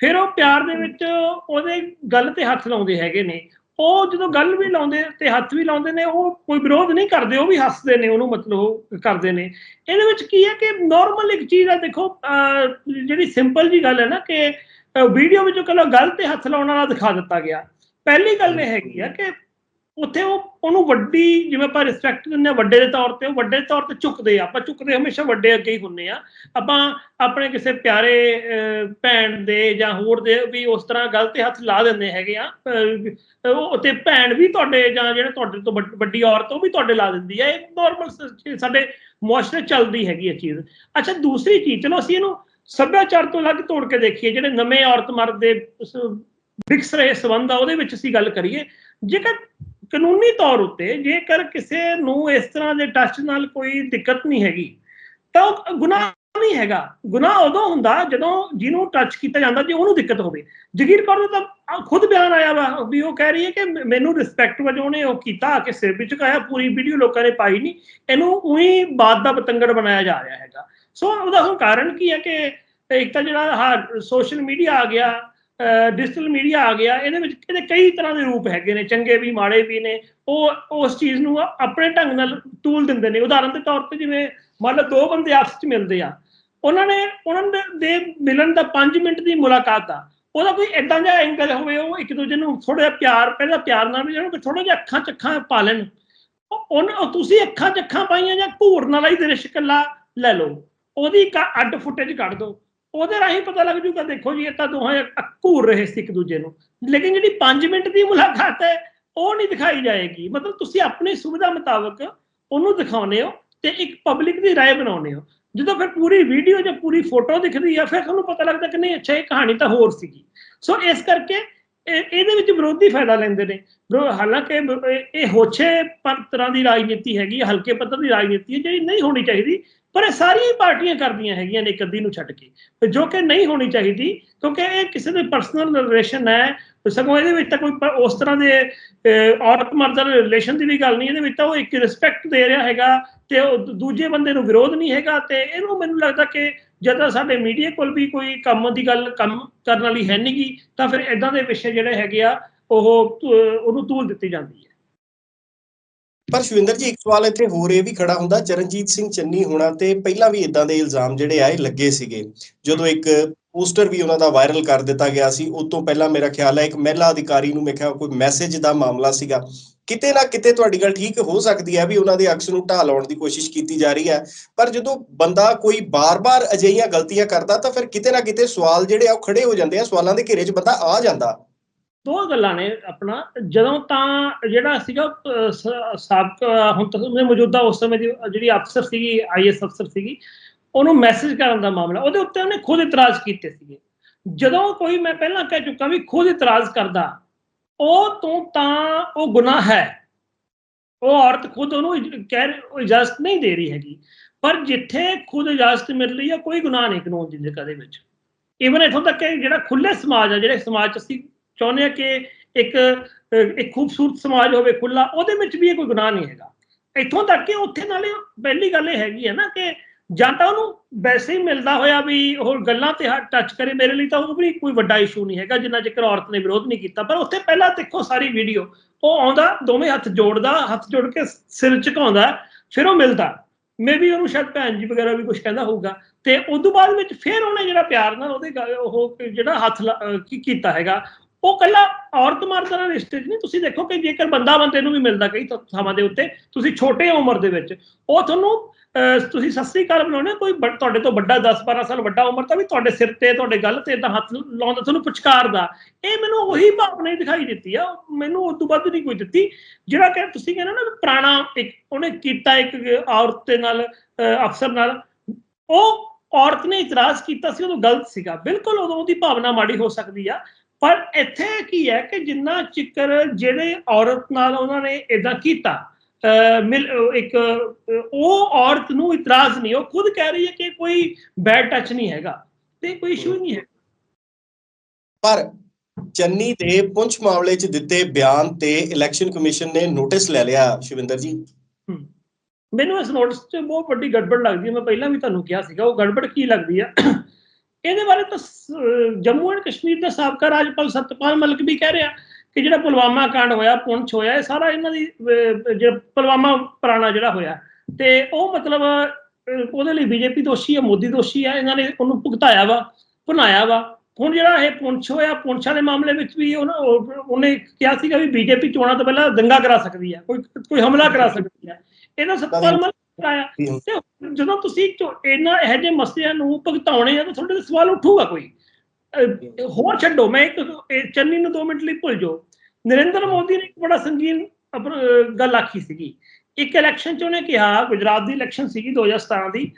ਫਿਰ ਉਹ ਪਿਆਰ ਦੇ ਵਿੱਚ ਉਹਦੇ ਗੱਲ ਤੇ ਹੱਥ ਲਾਉਂਦੇ ਹੈਗੇ ਨੇ। ਉਹ ਜਦੋਂ ਗੱਲ ਵੀ ਲਾਉਂਦੇ ਤੇ ਹੱਥ ਵੀ ਲਾਉਂਦੇ ਨੇ ਉਹ ਕੋਈ ਵਿਰੋਧ ਨਹੀਂ ਕਰਦੇ ਉਹ ਵੀ ਹੱਸਦੇ ਨੇ ਉਹਨੂੰ ਮਤਲਬ ਕਰਦੇ ਨੇ। ਇਹਦੇ ਵਿੱਚ ਕੀ ਹੈ ਕਿ ਨਾਰਮਲ ਇੱਕ ਚੀਜ਼ ਆ ਦੇਖੋ ਅਹ, ਜਿਹੜੀ ਸਿੰਪਲ ਜੀ ਗੱਲ ਹੈ ਨਾ ਕਿ ਵੀਡੀਓ ਵਿੱਚ ਕੱਲਾ ਗੱਲ ਤੇ ਹੱਥ ਲਾਉਣ ਵਾਲਾ ਦਿਖਾ ਦਿੱਤਾ ਗਿਆ। ਪਹਿਲੀ ਗੱਲ ਇਹ ਹੈਗੀ ਆ ਕਿ ਉੱਥੇ ਉਹ ਉਹਨੂੰ ਵੱਡੀ ਜਿਵੇਂ ਆਪਾਂ ਰਿਸਪੈਕਟ ਦਿੰਦੇ ਆ ਵੱਡੇ ਦੇ ਤੌਰ ਤੇ ਉਹ ਵੱਡੇ ਤੌਰ ਤੇ ਝੁਕਦੇ ਆ। ਆਪਾਂ ਝੁਕਦੇ ਹਮੇਸ਼ਾ ਵੱਡੇ ਅੱਗੇ ਹੀ ਹੁੰਨੇ ਆ। ਆਪਾਂ ਆਪਣੇ ਕਿਸੇ ਪਿਆਰੇ ਭੈਣ ਦੇ ਜਾਂ ਹੋਰ ਦੇ ਵੀ ਉਸ ਤਰ੍ਹਾਂ ਗੱਲ ਤੇ ਹੱਥ ਲਾ ਦਿੰਦੇ ਹੈਗੇ ਆ। ਉਹ ਤੇ ਭੈਣ ਵੀ ਤੁਹਾਡੇ ਜਾਂ ਜਿਹੜੇ ਤੁਹਾਡੇ ਤੋਂ ਵੱਡ- ਔਰਤ ਉਹ ਵੀ ਤੁਹਾਡੇ ਲਾ ਦਿੰਦੀ ਹੈ ਇਹ ਨਾਰਮਲ ਸਾਡੇ ਮੁਆਸ਼ਰੇ ਚੱਲਦੀ ਹੈਗੀ ਇਹ ਚੀਜ਼। ਅੱਛਾ ਦੂਸਰੀ ਚੀਜ਼ ਚਲੋ ਅਸੀਂ ਇਹਨੂੰ ਸੱਭਿਆਚਾਰ ਤੋਂ ਅਲੱਗ ਤੋੜ ਕੇ ਦੇਖੀਏ ਜਿਹੜੇ ਨਵੇਂ ਔਰਤ ਮਰਦ ਦੇ ਵਿਕਸ ਰਹੇ ਸਬੰਧ ਆ, ਉਹਦੇ ਵਿੱਚ ਅਸੀਂ ਗੱਲ ਕਰੀਏ, ਜੇਕਰ ਕਾਨੂੰਨੀ ਤੌਰ ਉੱਤੇ ਜੇਕਰ ਕਿਸੇ ਨੂੰ ਇਸ ਤਰ੍ਹਾਂ ਦੇ ਟੱਚ ਨਾਲ ਕੋਈ ਦਿੱਕਤ ਨਹੀਂ ਹੈਗੀ, ਤਾਂ ਉਹ ਗੁਨਾਹ ਨਹੀਂ ਹੈਗਾ। ਗੁਨਾਹ ਉਦੋਂ ਹੁੰਦਾ ਜਦੋਂ ਜਿਹਨੂੰ ਟੱਚ ਕੀਤਾ ਜਾਂਦਾ ਜੇ ਉਹਨੂੰ ਦਿੱਕਤ ਹੋਵੇ। ਜਗੀਰ ਕੌਰ ਦਾ ਤਾਂ ਖੁਦ ਬਿਆਨ ਆਇਆ ਵਾ ਵੀ ਉਹ ਕਹਿ ਰਹੀ ਹੈ ਕਿ ਮੈਨੂੰ ਰਿਸਪੈਕਟ ਵਜੋਂ ਉਹਨੇ ਉਹ ਕੀਤਾ ਕਿ ਸਿਰ ਵਿੱਚ ਝੁਕਾਇਆ ਪੂਰੀ ਵੀਡੀਓ ਲੋਕਾਂ ਨੇ ਪਾਈ ਨਹੀਂ ਇਹਨੂੰ ਉਹੀ ਬਾਤ ਦਾ ਪਤੰਗੜ ਬਣਾਇਆ ਜਾ ਰਿਹਾ ਹੈਗਾ। ਸੋ ਉਹਦਾ ਹੁਣ ਕਾਰਨ ਕੀ ਹੈ ਕਿ ਇੱਕ ਤਾਂ ਜਿਹੜਾ ਹਾਂ ਸੋਸ਼ਲ ਮੀਡੀਆ ਆ ਗਿਆ ਡਿਜੀਟਲ ਮੀਡੀਆ ਆ ਗਿਆ, ਇਹਦੇ ਵਿੱਚ ਇਹਦੇ ਕਈ ਤਰ੍ਹਾਂ ਦੇ ਰੂਪ ਹੈਗੇ ਨੇ, ਚੰਗੇ ਵੀ, ਮਾੜੇ ਵੀ ਨੇ, ਉਹ ਉਸ ਚੀਜ਼ ਨੂੰ ਆਪਣੇ ਢੰਗ ਨਾਲ ਤੂਲ ਦਿੰਦੇ ਨੇ। ਉਦਾਹਰਨ ਦੇ ਤੌਰ ਤੇ ਜਿਵੇਂ ਮੰਨ ਲਓ ਦੋ ਬੰਦੇ ਆਪਸ ਵਿੱਚ ਮਿਲਦੇ ਆ, ਉਹਨਾਂ ਨੇ, ਉਹਨਾਂ ਦੇ- ਦੇ ਮਿਲਣ ਦਾ 5 ਮਿੰਟ ਦੀ ਮੁਲਾਕਾਤ ਆ, ਉਹਦਾ ਕੋਈ ਇਦਾਂ ਜਿਹਾ ਐਂਗਲ ਹੋਵੇ, ਉਹ ਇੱਕ ਦੂਜੇ ਨੂੰ ਥੋੜਾ ਜਿਹਾ ਪਿਆਰ, ਪਹਿਲਾਂ ਪਿਆਰ ਨਾਲ ਵੀ ਜਾਣੋ ਥੋੜਾ ਜਿਹਾ ਅੱਖਾਂ ਚੱਖਾਂ ਪਾ ਲੈਣ। ਉਹ ਤੁਸੀਂ ਅੱਖਾਂ ਚੱਖਾਂ ਪਾਈਆਂ ਜਾਂ ਘੂਰ ਨਾਲ ਹੀ ਦ੍ਰਿਸ਼ ਇਕੱਲਾ ਲੈ ਲਓ, ਉਹਦੀ ਇੱਕ ਅੱਡ ਫੁਟੇਜ ਕੱਢ ਦਿਓ ਉਹਦੇ ਰਾਹੀਂ ਪਤਾ ਲੱਗ ਜੂਗਾ, ਦੇਖੋ ਜੀ, ਇਹ ਤਾਂ ਦੋਹਾਂ ਘੂਰ ਰਹੇ ਸੀ ਇੱਕ ਦੂਜੇ ਨੂੰ। ਲੇਕਿਨ ਜਿਹੜੀ 5 ਮਿੰਟ ਦੀ ਮੁਲਾਕਾਤ ਹੈ, ਉਹ ਨਹੀਂ ਦਿਖਾਈ ਜਾਏਗੀ। ਮਤਲਬ ਤੁਸੀਂ ਆਪਣੀ ਸੁਵਿਧਾ ਮੁਤਾਬਕ ਉਹਨੂੰ ਦਿਖਾਉਨੇ ਹੋ ਤੇ ਇੱਕ ਪਬਲਿਕ ਦੀ ਰਾਏ ਬਣਾਉਨੇ ਹੋ। ਜਦੋਂ ਫਿਰ ਪੂਰੀ ਵੀਡੀਓ ਜਾਂ ਪੂਰੀ ਫੋਟੋ ਦਿਖਦੀ ਆ, ਫਿਰ ਤੁਹਾਨੂੰ ਪਤਾ ਲੱਗਦਾ ਕਿ ਨਹੀਂ, ਅੱਛਾ, ਇਹ ਕਹਾਣੀ ਤਾਂ ਹੋਰ ਸੀਗੀ। ਸੋ ਇਸ ਕਰਕੇ ਇਹ- ਇਹਦੇ ਵਿੱਚ ਵਿਰੋਧੀ ਫਾਇਦਾ ਲੈਂਦੇ ਨੇ। ਹਾਲਾਂਕਿ ਇਹ- ਹੋਛੇ ਪਰ ਤਰ੍ਹਾਂ ਦੀ ਰਾਜਨੀਤੀ ਹੈਗੀ ਹਲਕੇ ਪੱਧਰ ਦੀ ਰਾਜਨੀਤੀ ਹੈ, ਜਿਹੜੀ ਨਹੀਂ ਹੋਣੀ ਚਾਹੀਦੀ। ਪਰ ਇਹ ਸਾਰੀਆਂ ਹੀ ਪਾਰਟੀਆਂ ਕਰਦੀਆਂ ਹੈਗੀਆਂ ਨੇ ਇੱਕ ਅੱਧੀ ਨੂੰ ਛੱਡ ਕੇ। ਤੇ ਜੋ ਕਿ ਨਹੀਂ ਹੋਣੀ ਚਾਹੀਦੀ ਕਿਉਂਕਿ ਇਹ ਕਿਸੇ ਦੇ ਪਰਸਨਲ ਰਿਲੇਸ਼ਨ ਹੈ ਸਗੋਂ ਇਹਦੇ ਵਿੱਚ ਤਾਂ ਕੋਈ ਉਸ ਤਰ੍ਹਾਂ ਦੇ ਔਰਤ ਮਰਦ ਦੇ ਰਿਲੇਸ਼ਨ ਦੀ ਵੀ ਗੱਲ ਨਹੀਂ ਇਹਦੇ ਵਿੱਚ ਤਾਂ ਉਹ ਇੱਕ ਰਿਸਪੈਕਟ ਦੇ ਰਿਹਾ ਹੈਗਾ ਤੇ ਉਹ ਦੂਜੇ ਬੰਦੇ ਨੂੰ ਵਿਰੋਧ ਨਹੀਂ ਹੈਗਾ ਤੇ ਇਹਨੂੰ ਮੈਨੂੰ ਲੱਗਦਾ ਕਿ ਜਦੋਂ ਸਾਡੇ ਮੀਡੀਆ ਕੋਲ ਵੀ ਕੋਈ ਕੰਮ ਦੀ ਗੱਲ ਕੰਮ ਕਰਨ ਵਾਲੀ ਹੈ ਨਹੀਂਗੀ ਤਾਂ ਫਿਰ ਇਦਾਂ ਦੇ ਵਿਸ਼ੇ ਜਿਹੜੇ ਹੈਗੇ ਆ ਉਹ ਅਹ, ਉਹਨੂੰ ਤੂਲ ਦਿੱਤੀ ਜਾਂਦੀ ਹੈ। ਪਰ ਸ਼ਵਿੰਦਰ ਜੀ, ਇੱਕ ਸਵਾਲ ਇੱਥੇ ਹੋਰ ਇਹ ਵੀ ਖੜਾ ਹੁੰਦਾ, ਚਰਨਜੀਤ ਸਿੰਘ ਚੰਨੀ ਹੋਣਾ ਤੇ ਪਹਿਲਾਂ ਵੀ ਇਦਾਂ ਦੇ ਇਲਜ਼ਾਮ ਜਿਹੜੇ ਆਏ ਲੱਗੇ ਸੀਗੇ। ਜਦੋਂ ਇੱਕ ਪੋਸਟਰ ਵੀ ਉਹਨਾਂ ਦਾ ਵਾਇਰਲ ਕਰ ਦਿੱਤਾ ਗਿਆ ਸੀ, ਉਸ ਤੋਂ ਪਹਿਲਾਂ ਮੇਰਾ ਖਿਆਲ ਹੈ ਇੱਕ ਮਹਿਲਾ ਅਧਿਕਾਰੀ ਨੂੰ ਮੈਂ ਕਿਹਾ ਕੋਈ ਮੈਸੇਜ ਦਾ ਮਾਮਲਾ ਸੀਗਾ। ਕਿਤੇ ਨਾ ਕਿਤੇ ਤੁਹਾਡੀ ਗੱਲ ਠੀਕ ਹੋ ਸਕਦੀ ਹੈ ਵੀ ਉਹਨਾਂ ਦੇ ਅਕਸ ਨੂੰ ਢਾਹ ਲਾਉਣ ਦੀ ਕੋਸ਼ਿਸ਼ ਕੀਤੀ ਜਾ ਰਹੀ ਹੈ। ਪਰ ਜਦੋਂ ਬੰਦਾ ਕੋਈ ਬਾਰ-ਬਾਰ ਅਜਿਹੀਆਂ ਗਲਤੀਆਂ ਕਰਦਾ, ਤਾਂ ਫਿਰ ਕਿਤੇ ਨਾ ਕਿਤੇ ਸਵਾਲ ਜਿਹੜੇ ਆ, ਉਹ ਖੜੇ ਹੋ ਜਾਂਦੇ ਆ। ਸਵਾਲਾਂ ਦੇ ਘੇਰੇ 'ਚ ਬੰਦਾ ਆ ਜਾਂਦਾ। ਦੋ ਗੱਲਾਂ ਨੇ ਆਪਣਾ। ਜਦੋਂ ਤਾਂ ਜਿਹੜਾ ਸੀਗਾ ਸਾਬਕਾ, ਹੁਣ ਤੱਕ ਮੌਜੂਦਾ ਉਸ ਸਮੇਂ ਦੀ ਜਿਹੜੀ ਅਫਸਰ ਸੀਗੀ ਆਈਐਸ ਅਫਸਰ ਸੀਗੀ, ਉਹਨੂੰ ਮੈਸੇਜ ਕਰਨ ਦਾ ਮਾਮਲਾ, ਉਹਦੇ ਉੱਤੇ ਉਹਨੇ ਖੁਦ ਇਤਰਾਜ਼ ਕੀਤੇ ਸੀਗੇ। ਜਦੋਂ ਕੋਈ ਮੈਂ ਪਹਿਲਾਂ ਕਹਿ ਚੁੱਕਾ ਵੀ ਖੁਦ ਇਤਰਾਜ਼ ਕਰਦਾ, ਉਹ ਤੋਂ ਤਾਂ ਉਹ ਗੁਨਾਹ ਹੈ। ਉਹ ਔਰਤ ਖੁਦ ਉਹਨੂੰ ਕਹਿ ਰਹੀ- ਉਹ ਇਜਾਜ਼ਤ ਨਹੀਂ ਦੇ ਰਹੀ ਹੈਗੀ। ਪਰ ਜਿੱਥੇ ਖੁਦ ਇਜਾਜ਼ਤ ਮਿਲ ਰਹੀ ਹੈ, ਕੋਈ ਗੁਨਾਹ ਨਹੀਂ ਕਾਨੂੰਨ ਦੀ ਨਿਗਾਹ ਦੇ ਵਿੱਚ। ਇਵਨ ਇਥੋਂ ਤੱਕ ਕਿ ਜਿਹੜਾ ਖੁੱਲੇ ਸਮਾਜ ਆ, ਜਿਹੜੇ ਸਮਾਜ 'ਚ ਅਸੀਂ ਚਾਹੁੰਦੇ ਹਾਂ ਕਿ ਇੱਕ ਇੱਕ ਖੂਬਸੂਰਤ ਸਮਾਜ ਹੋਵੇ ਖੁੱਲਾ ਉਹਦੇ ਵਿੱਚ ਵੀ ਇਹ ਕੋਈ ਗੁਨਾਹ ਨਹੀਂ ਹੈਗਾ। ਇੱਥੋਂ ਤੱਕ ਕਿ ਉੱਥੇ ਨਾਲੇ ਪਹਿਲੀ ਗੱਲ ਇਹ ਹੈਗੀ ਹੈ ਨਾ ਕਿ ਜਾਂ ਤਾਂ ਉਹਨੂੰ ਵੈਸੇ ਹੀ ਮਿਲਦਾ ਹੋਇਆ ਵੀ ਉਹ ਗੱਲਾਂ ਤੇ ਟੱਚ ਕਰੇ ਮੇਰੇ ਲਈ ਤਾਂ ਉਹ ਵੀ ਕੋਈ ਵੱਡਾ ਇਸ਼ੂ ਨਹੀਂ ਹੈਗਾ, ਜਿੰਨਾ ਚਿਰ ਔਰਤ ਨੇ ਵਿਰੋਧ ਨਹੀਂ ਕੀਤਾ। ਪਰ ਉੱਥੇ ਪਹਿਲਾਂ ਦੇਖੋ ਸਾਰੀ ਵੀਡੀਓ ਉਹ ਆਉਂਦਾ, ਦੋਵੇਂ ਹੱਥ ਜੋੜਦਾ, ਹੱਥ ਜੋੜ ਕੇ ਸਿਰ ਝੁਕਾਉਂਦਾ, ਫਿਰ ਉਹ ਮਿਲਦਾ। ਮੇ ਵੀ ਉਹਨੂੰ ਸ਼ਾਇਦ ਭੈਣ ਜੀ ਵਗੈਰਾ ਵੀ ਕੁਝ ਕਹਿੰਦਾ ਹੋਊਗਾ। ਤੇ ਉਸ ਤੋਂ ਬਾਅਦ ਵਿੱਚ ਫਿਰ ਉਹਨੇ ਜਿਹੜਾ ਪਿਆਰ ਨਾਲ ਉਹਦੇ ਉਹ ਜਿਹੜਾ ਹੱਥ ਕੀਤਾ ਹੈਗਾ ਉਹ ਕੱਲਾ ਔਰਤ ਮਰਦ ਦਾ ਰਿਸ਼ਤੇ ਨਹੀਂ ਤੁਸੀਂ ਦੇਖੋ ਕਿ ਜੇਕਰ ਬੰਦਾ ਬੰਦੇ ਨੂੰ ਵੀ ਮਿਲਦਾ ਕਈ ਥਾਵਾਂ ਦੇ ਉੱਤੇ ਤੁਸੀਂ ਛੋਟੇ ਉਮਰ ਦੇ ਵਿੱਚ ਉਹ ਤੁਹਾਨੂੰ ਅਹ, ਤੁਸੀਂ ਸਤਿ ਸ੍ਰੀ ਅਕਾਲ ਬੁਲਾਉਣੇ ਕੋਈ ਤੁਹਾਡੇ ਤੋਂ ਵੱਡਾ 10 12 ਸਾਲ ਵੱਡਾ ਉਮਰ ਦਾ ਵੀ ਤੁਹਾਡੇ ਸਿਰ ਤੇ ਤੁਹਾਡੇ ਗੱਲ ਤੇ ਇਦਾਂ ਹੱਥ ਲਾਉਂਦਾ ਤੁਹਾਨੂੰ ਪੁਚਕਾਰਦਾ। ਇਹ ਮੈਨੂੰ ਉਹੀ ਭਾਵਨਾ ਹੀ ਦਿਖਾਈ ਦਿੱਤੀ ਆ ਮੈਨੂੰ ਉਸ ਤੋਂ ਵੱਧ ਨਹੀਂ ਕੋਈ ਦਿੱਤੀ। ਜਿਹੜਾ ਕਿ ਤੁਸੀਂ ਕਹਿੰਦੇ ਨਾ ਪੁਰਾਣਾ ਇੱਕ ਉਹਨੇ ਕੀਤਾ ਇੱਕ ਔਰਤ ਦੇ ਨਾਲ ਅਹ, ਅਫਸਰ ਨਾਲ ਉਹ ਔਰਤ ਨੇ ਇਤਰਾਜ਼ ਕੀਤਾ ਸੀ ਉਦੋਂ ਗਲਤ ਸੀਗਾ। ਬਿਲਕੁਲ ਉਦੋਂ ਉਹਦੀ ਭਾਵਨਾ ਮਾੜੀ ਹੋ ਸਕਦੀ ਆ। ਪਰ ਇੱਥੇ ਕੀ ਹੈ ਕਿ ਜਿੰਨਾ ਚਿੱਕਰ ਜਿਹੜੇ ਔਰਤ ਨਾਲ ਉਹਨਾਂ ਨੇ ਇਦਾਂ ਕੀਤਾ ਇੱਕ ਉਹ ਔਰਤ ਨੂੰ ਇਤਰਾਜ਼ ਨਹੀਂ ਉਹ ਖੁਦ ਕਹਿ ਰਹੀ ਹੈ ਕਿ ਕੋਈ ਬੈਡ ਟੱਚ ਨਹੀਂ ਹੈਗਾ ਤੇ ਕੋਈ ਇਸ਼ੂ ਨਹੀਂ ਹੈ। ਪਰ ਚੰਨੀ ਦੇ ਪੁੰਛ ਮਾਮਲੇ 'ਚ ਦਿੱਤੇ ਬਿਆਨ ਤੇ ਇਲੈਕਸ਼ਨ ਕਮਿਸ਼ਨ ਨੇ ਨੋਟਿਸ ਲੈ ਲਿਆ ਸ਼ਿਵਿੰਦਰ ਜੀ। ਮੈਨੂੰ ਇਸ ਨੋਟਿਸ 'ਚ ਬਹੁਤ ਵੱਡੀ ਗੜਬੜ ਲੱਗਦੀ ਹੈ ਮੈਂ ਪਹਿਲਾਂ ਵੀ ਤੁਹਾਨੂੰ ਕਿਹਾ ਸੀਗਾ ਉਹ ਗੜਬੜ ਕੀ ਲੱਗਦੀ ਆ ਇਹਦੇ ਬਾਰੇ ਤਾਂ ਜੰਮੂ ਐਂਡ ਕਸ਼ਮੀਰ ਦਾ ਸਾਬਕਾ ਰਾਜਪਾਲ ਸਤਪਾਲ ਮਲਿਕ ਵੀ ਕਹਿ ਰਿਹਾ ਕਿ ਜਿਹੜਾ ਪੁਲਵਾਮਾ ਕਾਂਡ ਹੋਇਆ ਪੁੰਛ ਹੋਇਆ ਇਹ ਸਾਰਾ ਇਹਨਾਂ ਦੀ ਜਿਹੜਾ ਪੁਲਵਾਮਾ ਪੁਰਾਣਾ ਜਿਹੜਾ ਹੋਇਆ ਤੇ ਉਹ ਮਤਲਬ ਉਹਦੇ ਲਈ ਬੀਜੇਪੀ ਦੋਸ਼ੀ ਹੈ ਮੋਦੀ ਦੋਸ਼ੀ ਹੈ ਇਹਨਾਂ ਨੇ ਉਹਨੂੰ ਭੁਗਤਾਇਆ ਵਾ ਭੁਨਾਇਆ ਵਾ। ਹੁਣ ਜਿਹੜਾ ਇਹ ਪੁੰਛ ਹੋਇਆ ਪੁੰਛਾਂ ਦੇ ਮਾਮਲੇ ਵਿੱਚ ਵੀ ਉਹਨਾਂ- ਉਹ- ਉਹਨੇ ਕਿਹਾ ਸੀਗਾ ਵੀ ਬੀਜੇਪੀ ਚੋਣਾਂ ਤੋਂ ਪਹਿਲਾਂ ਦੰਗਾ ਕਰਾ ਸਕਦੀ ਹੈ ਕੋਈ ਕੋਈ ਹਮਲਾ ਕਰਾ ਸਕਦੀ ਹੈ ਇਹਨਾਂ ਸਤਪਾਲ ਮਲਿਕ ਤੇ ਜਦੋਂ ਤੁਸੀਂ ਇਹਨਾਂ ਇਹੋ ਜਿਹੇ ਮਸਲਿਆਂ ਨੂੰ ਭੁਗਤਾਉਣੇ ਆ ਤਾਂ ਤੁਹਾਡੇ ਤੇ ਸਵਾਲ ਉੱਠੂਗਾ ਕੋਈ। ਹੋਰ ਛੱਡੋ ਮੈਂ ਇੱਕ ਚੰਨੀ ਨੂੰ 2 ਮਿੰਟ ਲਈ ਭੁੱਲ ਜਾਓ। ਨਰਿੰਦਰ ਮੋਦੀ ਨੇ ਇੱਕ ਬੜਾ ਸੰਗੀਨ ਗੱਲ ਆਖੀ ਸੀਗੀ। ਇੱਕ ਇਲੈਕਸ਼ਨ ਚ ਉਹਨੇ ਕਿਹਾ ਗੁਜਰਾਤ ਦੀ ਇਲੈਕਸ਼ਨ ਸੀਗੀ 2017 ਦੀ।